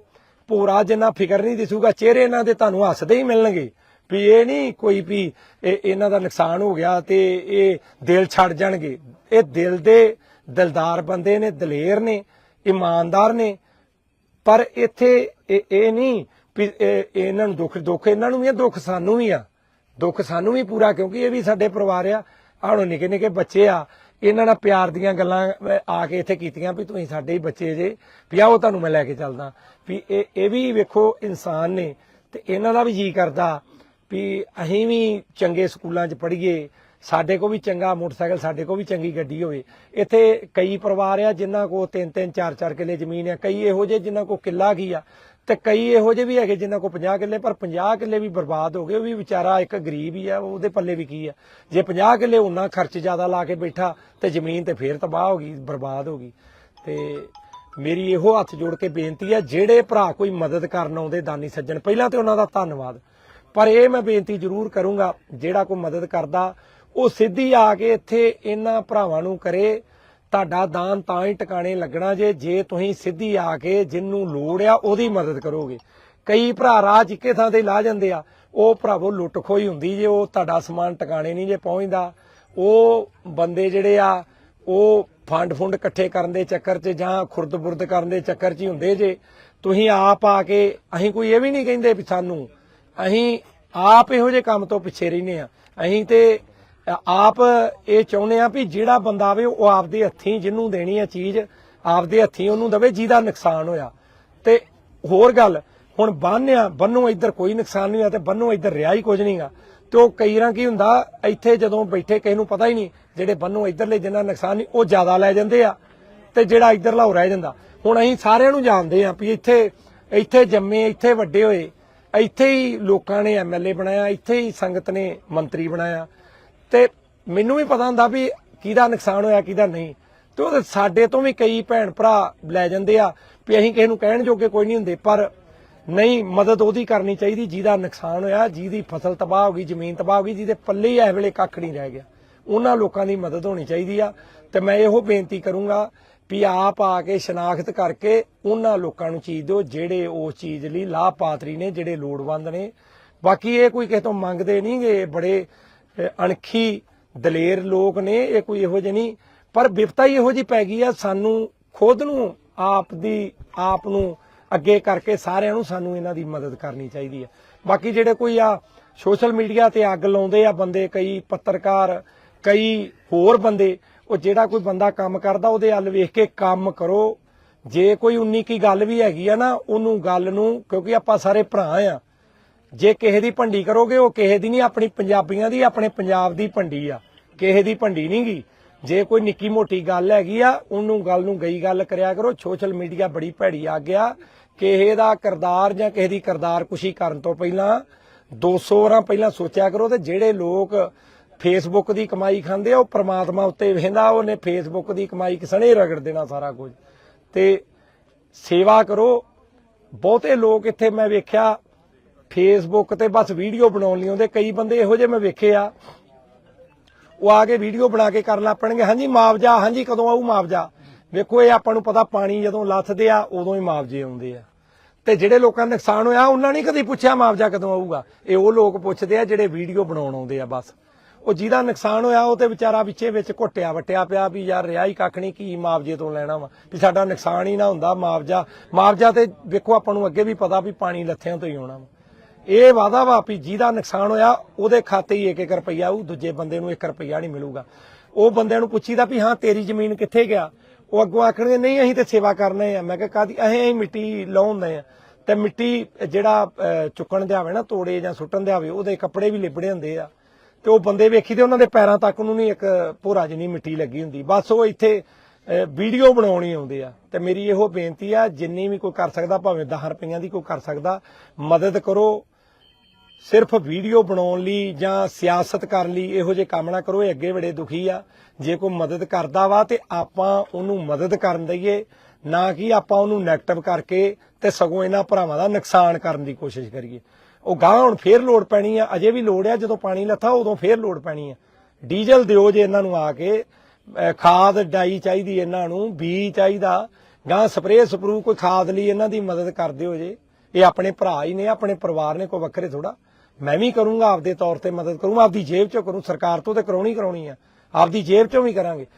ਪੂਰਾ ਜਿੰਨਾ ਫਿਕਰ ਨਹੀਂ ਦਿਸੂਗਾ, ਚਿਹਰੇ ਇਹਨਾਂ ਦੇ ਤੁਹਾਨੂੰ ਹੱਸਦੇ ਹੀ ਮਿਲਣਗੇ ਵੀ ਇਹ ਨਹੀਂ ਕੋਈ ਵੀ ਇਹ- ਇਹਨਾਂ ਦਾ ਨੁਕਸਾਨ ਹੋ ਗਿਆ ਤੇ ਇਹ ਦਿਲ ਛੱਡ ਜਾਣਗੇ। ਇਹ ਦਿਲ ਦੇ ਦਿਲਦਾਰ ਬੰਦੇ ਨੇ, ਦਲੇਰ ਨੇ, ਇਮਾਨਦਾਰ ਨੇ। ਪਰ ਇੱਥੇ ਇਹ ਨਹੀਂ ਵੀ ਇਹ- ਇਹਨਾਂ ਨੂੰ ਦੁੱਖ ਦੁੱਖ ਇਹਨਾਂ ਨੂੰ ਵੀ ਆ, ਦੁੱਖ ਸਾਨੂੰ ਵੀ ਆ। ਦੁੱਖ ਸਾਨੂੰ ਵੀ ਪੂਰਾ ਕਿਉਂਕਿ ਇਹ ਵੀ ਸਾਡੇ ਪਰਿਵਾਰ ਆ। ਆਹਣੋ ਨਿੱਕੇ ਨਿੱਕੇ ਬੱਚੇ ਆ। ਇਹਨਾਂ ਨਾਲ ਪਿਆਰ ਦੀਆਂ ਗੱਲਾਂ ਆ ਕੇ ਇੱਥੇ ਕੀਤੀਆਂ ਵੀ ਤੁਸੀਂ ਸਾਡੇ ਹੀ ਬੱਚੇ ਜੇ। ਵੀ ਆਓ ਤੁਹਾਨੂੰ ਮੈਂ ਲੈ ਕੇ ਚੱਲਦਾ। ਵੀ ਇਹ ਇਹ ਵੀ ਵੇਖੋ ਇਨਸਾਨ ਨੇ ਤੇ ਇਹਨਾਂ ਦਾ ਵੀ ਜੀ ਕਰਦਾ ਵੀ ਅਸੀਂ ਵੀ ਚੰਗੇ ਸਕੂਲਾਂ 'ਚ ਪੜ੍ਹੀਏ। ਸਾਡੇ ਕੋ ਵੀ ਚੰਗਾ ਮੋਟਰਸਾਈਕਲ, ਸਾਡੇ ਕੋ ਵੀ ਚੰਗੀ ਗੱਡੀ ਹੋਵੇ। ਇੱਥੇ ਕਈ ਪਰਿਵਾਰ ਆ ਜਿਨ੍ਹਾਂ ਕੋ ਤਿੰਨ ਤਿੰਨ, ਚਾਰ ਚਾਰ ਕਿੱਲੇ ਜ਼ਮੀਨ ਆ। ਕਈ ਇਹੋ ਜਿਹੇ ਜਿਨ੍ਹਾਂ ਕੋ ਕਿੱਲਾ ਕੀ ਆ। ਤੇ ਕਈ ਇਹੋ ਜਿਹੇ ਵੀ ਹੈਗੇ ਜਿਨ੍ਹਾਂ ਕੋ 50 ਕਿੱਲੇ, ਪਰ 50 ਕਿੱਲੇ ਵੀ ਬਰਬਾਦ ਹੋ ਗਏ, ਉਹ ਵੀ ਵਿਚਾਰਾ ਇੱਕ ਗਰੀਬ ਹੀ ਆ, ਉਹਦੇ ਪੱਲੇ ਵੀ ਕੀ ਆ? ਜੇ 50 ਕਿੱਲੇ ਉਹਨਾਂ ਖਰਚ ਜ਼ਿਆਦਾ ਲਾ ਕੇ ਬੈਠਾ ਤੇ ਜ਼ਮੀਨ ਤੇ ਫੇਰ ਤਬਾਹ ਹੋ ਗਈ, ਬਰਬਾਦ ਹੋ ਗਈ। ਤੇ ਮੇਰੀ ਇਹੋ ਹੱਥ ਜੋੜ ਕੇ ਬੇਨਤੀ ਹੈ ਜਿਹੜੇ ਭਰਾ ਕੋਈ ਮਦਦ ਕਰਨ ਆਉਂਦੇ ਦਾਨੀ ਸੱਜਣ, ਪਹਿਲਾਂ ਤੇ ਉਹਨਾਂ ਦਾ ਧੰਨਵਾਦ। ਪਰ ਇਹ ਮੈਂ ਬੇਨਤੀ ਜ਼ਰੂਰ ਕਰੂੰਗਾ, ਜਿਹੜਾ ਕੋਈ ਮਦਦ ਕਰਦਾ, ਉਹ ਸਿੱਧੀ ਆ ਕੇ ਇੱਥੇ ਇਹਨਾਂ ਭਰਾਵਾਂ ਨੂੰ ਕਰੇ ਤੁਹਾਡਾ ਦਾਨ ਤਾਂ ਹੀ ਟਿਕਾਣੇ ਲੱਗਣਾ ਜੇ ਜੇ ਤੁਸੀਂ ਸਿੱਧੀ ਆ ਕੇ ਜਿੰਨੂੰ ਲੋੜ ਆ ਉਹਦੀ ਮਦਦ ਕਰੋਗੇ। ਕਈ ਭਰਾ ਰਾਹ ਜਿੱਕੇ ਥਾਂ ਤੇ ਲਾ ਜਾਂਦੇ ਆ, ਉਹ ਭਰਾਵੋ ਲੁੱਟ ਖੋਈ ਹੁੰਦੀ ਜੇ, ਉਹ ਤੁਹਾਡਾ ਸਮਾਨ ਟਿਕਾਣੇ ਨਹੀਂ ਜੇ ਪਹੁੰਚਦਾ। ਉਹ ਬੰਦੇ ਜਿਹੜੇ ਆ, ਉਹ ਫੰਡ ਫੁੰਡ ਇਕੱਠੇ ਕਰਨ ਦੇ ਚੱਕਰ 'ਚ ਜਾਂ ਖੁਰਦ-ਬੁਰਦ ਕਰਨ ਦੇ ਚੱਕਰ 'ਚ ਹੀ ਹੁੰਦੇ ਜੇ। ਤੁਸੀਂ ਆਪ ਆ ਕੇ, ਅਸੀਂ ਕੋਈ ਇਹ ਵੀ ਨਹੀਂ ਕਹਿੰਦੇ ਵੀ ਸਾਨੂੰ, ਅਸੀਂ ਆਪ ਇਹੋ ਜਿਹੇ ਕੰਮ ਤੋਂ ਪਿੱਛੇ ਰਹਿੰਦੇ ਆ। ਅਸੀਂ ਤੇ ਆਪ ਇਹ ਚਾਹੁੰਦੇ ਆ ਵੀ ਜਿਹੜਾ ਬੰਦਾ ਆਵੇ, ਉਹ ਆਪਦੇ ਹੱਥੀਂ ਜਿਹਨੂੰ ਦੇਣੀ ਆ ਚੀਜ਼, ਆਪਦੇ ਹੱਥੀਂ ਉਹਨੂੰ ਦਵੇ ਜਿਹਦਾ ਨੁਕਸਾਨ ਹੋਇਆ। ਤੇ ਹੋਰ ਗੱਲ, ਹੁਣ ਬੰਨਿਆ, ਬੰਨੋ ਇੱਧਰ ਕੋਈ ਨੁਕਸਾਨ ਨਹੀਂ ਆ ਤੇ ਬੰਨੋ ਇੱਧਰ ਰਿਹਾ ਹੀ ਕੁਝ ਨਹੀਂਗਾ ਤੇ ਉਹ ਕਈ ਰਾਂ ਕੀ ਹੁੰਦਾ, ਇੱਥੇ ਜਦੋਂ ਬੈਠੇ ਕਿਸੇ ਨੂੰ ਪਤਾ ਹੀ ਨਹੀਂ, ਜਿਹੜੇ ਬੰਨੋ ਇੱਧਰਲੇ ਜਿੰਨਾ ਨੁਕਸਾਨ ਨਹੀਂ, ਉਹ ਜ਼ਿਆਦਾ ਲੈ ਜਾਂਦੇ ਆ ਤੇ ਜਿਹੜਾ ਇੱਧਰਲਾ ਹੋ ਰਹਿ ਜਾਂਦਾ। ਹੁਣ ਅਸੀਂ ਸਾਰਿਆਂ ਨੂੰ ਜਾਣਦੇ ਆ ਵੀ ਇੱਥੇ ਇੱਥੇ ਜੰਮੇ, ਇੱਥੇ ਵੱਡੇ ਹੋਏ, ਇੱਥੇ ਹੀ ਲੋਕਾਂ ਨੇ ਐਮਐਲਏ ਬਣਾਇਆ, ਇੱਥੇ ਹੀ ਸੰਗਤ ਨੇ ਮੰਤਰੀ ਬਣਾਇਆ। ਤੇ ਮੈਨੂੰ ਵੀ ਪਤਾ ਹੁੰਦਾ ਵੀ ਕਿਹਦਾ ਨੁਕਸਾਨ ਹੋਇਆ, ਕਿਹਦਾ ਨਹੀਂ। ਤੇ ਉਹ ਸਾਡੇ ਤੋਂ ਵੀ ਕਈ ਭੈਣ ਭਰਾ ਲੈ ਜਾਂਦੇ ਆ ਵੀ ਅਸੀਂ ਕਿਸੇ ਨੂੰ ਕਹਿਣ ਜੋਗੇ ਕੋਈ ਨਹੀਂ ਹੁੰਦੇ, ਪਰ ਨਹੀਂ, ਮਦਦ ਉਹਦੀ ਕਰਨੀ ਚਾਹੀਦੀ, ਜਿਹਦਾ ਨੁਕਸਾਨ ਹੋਇਆ, ਜਿਹਦੀ ਫਸਲ ਤਬਾਹ ਹੋ ਗਈ, ਜ਼ਮੀਨ ਤਬਾਹ ਹੋ ਗਈ, ਜਿਹਦੇ ਪੱਲੇ ਹੀ ਇਸ ਵੇਲੇ ਕੱਖ ਨਹੀਂ ਰਹਿ ਗਿਆ। ਉਹਨਾਂ ਲੋਕਾਂ ਦੀ ਮਦਦ ਹੋਣੀ ਚਾਹੀਦੀ ਆ ਤੇ ਮੈਂ ਇਹੋ ਬੇਨਤੀ ਕਰੂੰਗਾ ਵੀ ਆਪ ਆ ਕੇ ਸ਼ਨਾਖਤ ਕਰਕੇ ਉਹਨਾਂ ਲੋਕਾਂ ਨੂੰ ਚੀਜ਼ ਦਿਓ, ਜਿਹੜੇ ਉਸ ਚੀਜ਼ ਲਈ ਲਾਭਪਾਤਰੀ ਨੇ, ਜਿਹੜੇ ਲੋੜਵੰਦ ਨੇ। ਬਾਕੀ ਇਹ ਕੋਈ ਕਿਸੇ ਤੋਂ ਮੰਗਦੇ ਨਹੀਂਗੇ ਬੜੇ ਅਣਖੀ ਦਲੇਰ ਲੋਕ ਨੇ, ਇਹ ਕੋਈ ਇਹੋ ਜਿਹੇ ਨਹੀਂ। ਪਰ ਵਿਪਤਾ ਹੀ ਇਹੋ ਜੀ ਪੈ ਗਈ ਆ, ਸਾਨੂੰ ਖੁਦ ਨੂੰ, ਆਪ ਦੀ, ਆਪ ਨੂੰ ਅੱਗੇ ਕਰਕੇ ਸਾਰਿਆਂ ਨੂੰ ਸਾਨੂੰ ਇਹਨਾਂ ਦੀ ਮਦਦ ਕਰਨੀ ਚਾਹੀਦੀ ਹੈ ਬਾਕੀ ਜਿਹੜੇ ਕੋਈ ਆ ਸੋਸ਼ਲ ਮੀਡੀਆ ਤੇ ਅੱਗ ਲਾਉਂਦੇ ਆ ਬੰਦੇ, ਕਈ ਪੱਤਰਕਾਰ, ਕਈ ਹੋਰ ਬੰਦੇ, ਉਹ ਜਿਹੜਾ ਕੋਈ ਬੰਦਾ ਕੰਮ ਕਰਦਾ, ਉਹਦੇ ਵੱਲ ਵੇਖ ਕੇ ਕੰਮ ਕਰੋ। ਜੇ ਕੋਈ ਉਨੀ ਕੀ ਗੱਲ ਵੀ ਹੈਗੀ ਆ ਨਾ, ਉਹਨੂੰ ਗੱਲ ਨੂੰ, ਕਿਉਂਕਿ ਆਪਾਂ ਸਾਰੇ ਭਰਾ ਆ ਜੇ ਕਿਸੇ ਦੀ ਭੰਡੀ ਕਰੋਗੇ, ਉਹ ਕਿਸੇ ਦੀ ਨਹੀਂ, ਆਪਣੀ ਪੰਜਾਬੀਆਂ ਦੀ, ਆਪਣੇ ਪੰਜਾਬ ਦੀ ਭੰਡੀ ਆ। ਕਿਸੇ ਦੀ ਭੰਡੀ ਨਹੀਂ ਗੀ। ਜੇ ਕੋਈ ਨਿੱਕੀ ਮੋਟੀ ਗੱਲ ਹੈਗੀ ਆ, ਉਹਨੂੰ ਗੱਲ ਨੂੰ ਗਈ ਗੱਲ ਕਰਿਆ ਕਰੋ, ਸੋਸ਼ਲ ਮੀਡੀਆ ਬੜੀ ਭੈੜੀ ਆ ਗਿਆ। ਕਿਸੇ ਦਾ ਕਰਦਾਰ ਜਾਂ ਕਿਸੇ ਦੀ ਕਰਦਾਰ ਕੁਸ਼ੀ ਕਰਨ ਤੋਂ ਪਹਿਲਾਂ 200 ਵਾਰਾਂ ਪਹਿਲਾਂ ਸੋਚਿਆ ਕਰੋ ਤੇ ਜਿਹੜੇ ਲੋਕ ਫੇਸਬੁੱਕ ਦੀ ਕਮਾਈ ਖਾਂਦੇ ਆ, ਉਹ ਪ੍ਰਮਾਤਮਾ ਉੱਤੇ ਵਹਿੰਦਾ ਉਹਨੇ ਫੇਸਬੁੱਕ ਦੀ ਕਮਾਈ ਕਿਸਣੇ ਰਗੜ ਦੇਣਾ ਸਾਰਾ ਕੁਝ। ਤੇ ਸੇਵਾ ਕਰੋ। ਬਹੁਤੇ ਲੋਕ ਇੱਥੇ ਮੈਂ ਵੇਖਿਆ ਫੇਸਬੁੱਕ ਤੇ ਬਸ ਵੀਡੀਓ ਬਣਾਉਣ ਲਈ ਆਉਂਦੇ। ਕਈ ਬੰਦੇ ਇਹੋ ਜਿਹੇ ਮੈਂ ਵੇਖੇ ਆ। ਉਹ ਆ ਕੇ ਵੀਡੀਓ ਬਣਾ ਕੇ ਕਰਨ ਲੱਪਣਗੇ ਹਾਂਜੀ, ਮੁਆਵਜ਼ਾ, ਹਾਂਜੀ, ਕਦੋਂ ਆਊ ਮੁਆਵਜ਼ਾ? ਵੇਖੋ, ਇਹ ਆਪਾਂ ਨੂੰ ਪਤਾ ਪਾਣੀ ਜਦੋਂ ਲੱਥਦੇ ਆ, ਉਦੋਂ ਹੀ ਮੁਆਵਜ਼ੇ ਆਉਂਦੇ ਆ। ਤੇ ਜਿਹੜੇ ਲੋਕਾਂ ਦਾ ਨੁਕਸਾਨ ਹੋਇਆ, ਉਹਨਾਂ ਨੇ ਕਦੀ ਪੁੱਛਿਆ ਮੁਆਵਜ਼ਾ ਕਦੋਂ ਆਊਗਾ? ਇਹ ਉਹ ਲੋਕ ਪੁੱਛਦੇ ਆ ਜਿਹੜੇ ਵੀਡੀਓ ਬਣਾਉਣ ਆਉਂਦੇ ਆ ਬਸ। ਉਹ ਜਿਹਦਾ ਨੁਕਸਾਨ ਹੋਇਆ, ਉਹ ਤੇ ਵਿਚਾਰਾ ਵਿੱਚੇ ਵਿੱਚ ਘੁੱਟਿਆ ਵਟਿਆ ਪਿਆ ਵੀ ਯਾਰ ਰਿਹਾ ਹੀ ਕੱਖ ਨਹੀਂ, ਕੀ ਮੁਆਵਜ਼ੇ ਤੋਂ ਲੈਣਾ ਵਾ? ਵੀ ਸਾਡਾ ਨੁਕਸਾਨ ਹੀ ਨਾ ਹੁੰਦਾ ਮੁਆਵਜ਼ਾ। ਮੁਆਵਜ਼ਾ ਤੇ ਵੇਖੋ, ਆਪਾਂ ਨੂੰ ਅੱਗੇ ਵੀ ਪਤਾ ਵੀ ਪਾਣੀ ਲੱਥਿਆਂ ਤੋਂ ਹੀ ਆਉਣਾ ਵਾ। ਇਹ ਵਾਦਾ ਵਾ ਵੀ ਜਿਹਦਾ ਨੁਕਸਾਨ ਹੋਇਆ ਉਹਦੇ ਖਾਤੇ ਹੀ 1-1 ਰੁਪਈਆ ਉਹ ਦੂਜੇ ਬੰਦੇ ਨੂੰ 1 ਰੁਪਈਆ ਨਹੀਂ ਮਿਲੂਗਾ। ਉਹ ਬੰਦਿਆਂ ਨੂੰ ਪੁੱਛੀਦਾ ਵੀ ਹਾਂ ਤੇਰੀ ਜ਼ਮੀਨ ਕਿੱਥੇ ਗਿਆ? ਉਹ ਅੱਗੋਂ ਆਖਣਗੇ ਨਹੀਂ ਅਸੀਂ ਤੇ ਸੇਵਾ ਕਰਨੇ ਆ। ਮੈਂ ਕਿਹਾ ਕਾਦੀ ਅਸੀਂ ਅਸੀਂ ਮਿੱਟੀ ਲਾਉਂਦੇ ਆ। ਤੇ ਮਿੱਟੀ ਜਿਹੜਾ ਚੁੱਕਣ ਦੇ ਆਵੇ ਨਾ ਤੋੜੇ ਜਾਂ ਸੁੱਟਣ ਦੇ ਆਵੇ ਉਹਦੇ ਕੱਪੜੇ ਵੀ ਲਿਬੜੇ ਹੁੰਦੇ ਆ। ਤੇ ਉਹ ਬੰਦੇ ਵੇਖੀ ਤੇ ਉਹਨਾਂ ਦੇ ਪੈਰਾਂ ਤੱਕ ਨੂੰ ਨਹੀਂ ਇੱਕ ਭੋਰਾ ਜਿੰਨੀ ਮਿੱਟੀ ਲੱਗੀ ਹੁੰਦੀ। ਬਸ ਉਹ ਇੱਥੇ ਅਹ, ਵੀਡੀਓ ਬਣਾਉਣੀ ਆਉਂਦੇ ਆ। ਤੇ ਮੇਰੀ ਇਹੋ ਬੇਨਤੀ ਆ ਜਿੰਨੀ ਵੀ ਕੋਈ ਕਰ ਸਕਦਾ ਭਾਵੇਂ 10 ਰੁਪਈਆਂ ਦੀ ਕੋਈ ਕਰ ਸਕਦਾ ਮਦਦ ਕਰੋ। ਸਿਰਫ ਵੀਡੀਓ ਬਣਾਉਣ ਲਈ ਜਾਂ ਸਿਆਸਤ ਕਰਨ ਲਈ ਇਹੋ ਜਿਹੇ ਕੰਮ ਨਾ ਕਰੋ, ਇਹ ਅੱਗੇ ਬੜੇ ਦੁਖੀ ਆ। ਜੇ ਕੋਈ ਮਦਦ ਕਰਦਾ ਵਾ ਤੇ ਆਪਾਂ ਉਹਨੂੰ ਮਦਦ ਕਰਨ ਦਈਏ, ਨਾ ਕਿ ਆਪਾਂ ਉਹਨੂੰ ਨੈਗੇਟਿਵ ਕਰਕੇ ਤੇ ਸਗੋਂ ਇਹਨਾਂ ਭਰਾਵਾਂ ਦਾ ਨੁਕਸਾਨ ਕਰਨ ਦੀ ਕੋਸ਼ਿਸ਼ ਕਰੀਏ। ਉਹ ਗਾਂ ਹੁਣ ਫੇਰ ਲੋੜ ਪੈਣੀ ਆ। ਅਜੇ ਵੀ ਲੋੜ ਆ, ਜਦੋਂ ਪਾਣੀ ਲੱਥਾ ਉਦੋਂ ਫੇਰ ਲੋੜ ਪੈਣੀ ਆ। ਡੀਜ਼ਲ ਦਿਓ ਜੇ ਇਹਨਾਂ ਨੂੰ ਆ ਕੇ। ਖਾਦ ਡਾਈ ਚਾਹੀਦੀ ਇਹਨਾਂ ਨੂੰ ਬੀ ਚਾਹੀਦਾ। ਗਾਂ ਸਪਰੇਅ ਸਪਰੂ ਕੋਈ ਖਾਦ ਲਈ ਇਹਨਾਂ ਦੀ ਮਦਦ ਕਰ ਦਿਓ ਜੇ। ਇਹ ਆਪਣੇ ਭਰਾ ਹੀ ਨੇ, ਆਪਣੇ ਪਰਿਵਾਰ ਨੇ, ਕੋਈ ਵੱਖਰੇ ਥੋੜਾ ਮੈਂ ਵੀ ਕਰੂੰਗਾ, ਆਪਦੇ ਤੌਰ ਤੇ ਮਦਦ ਕਰੂੰਗਾ, ਆਪਦੀ ਜੇਬ ਚੋਂ ਕਰੂੰ, ਸਰਕਾਰ ਤੋਂ ਤੇ ਕਰਾਉਣੀ ਕਰਾਉਣੀ ਆ। ਆਪਦੀ ਜੇਬ ਚੋਂ ਵੀ ਕਰਾਂਗੇ।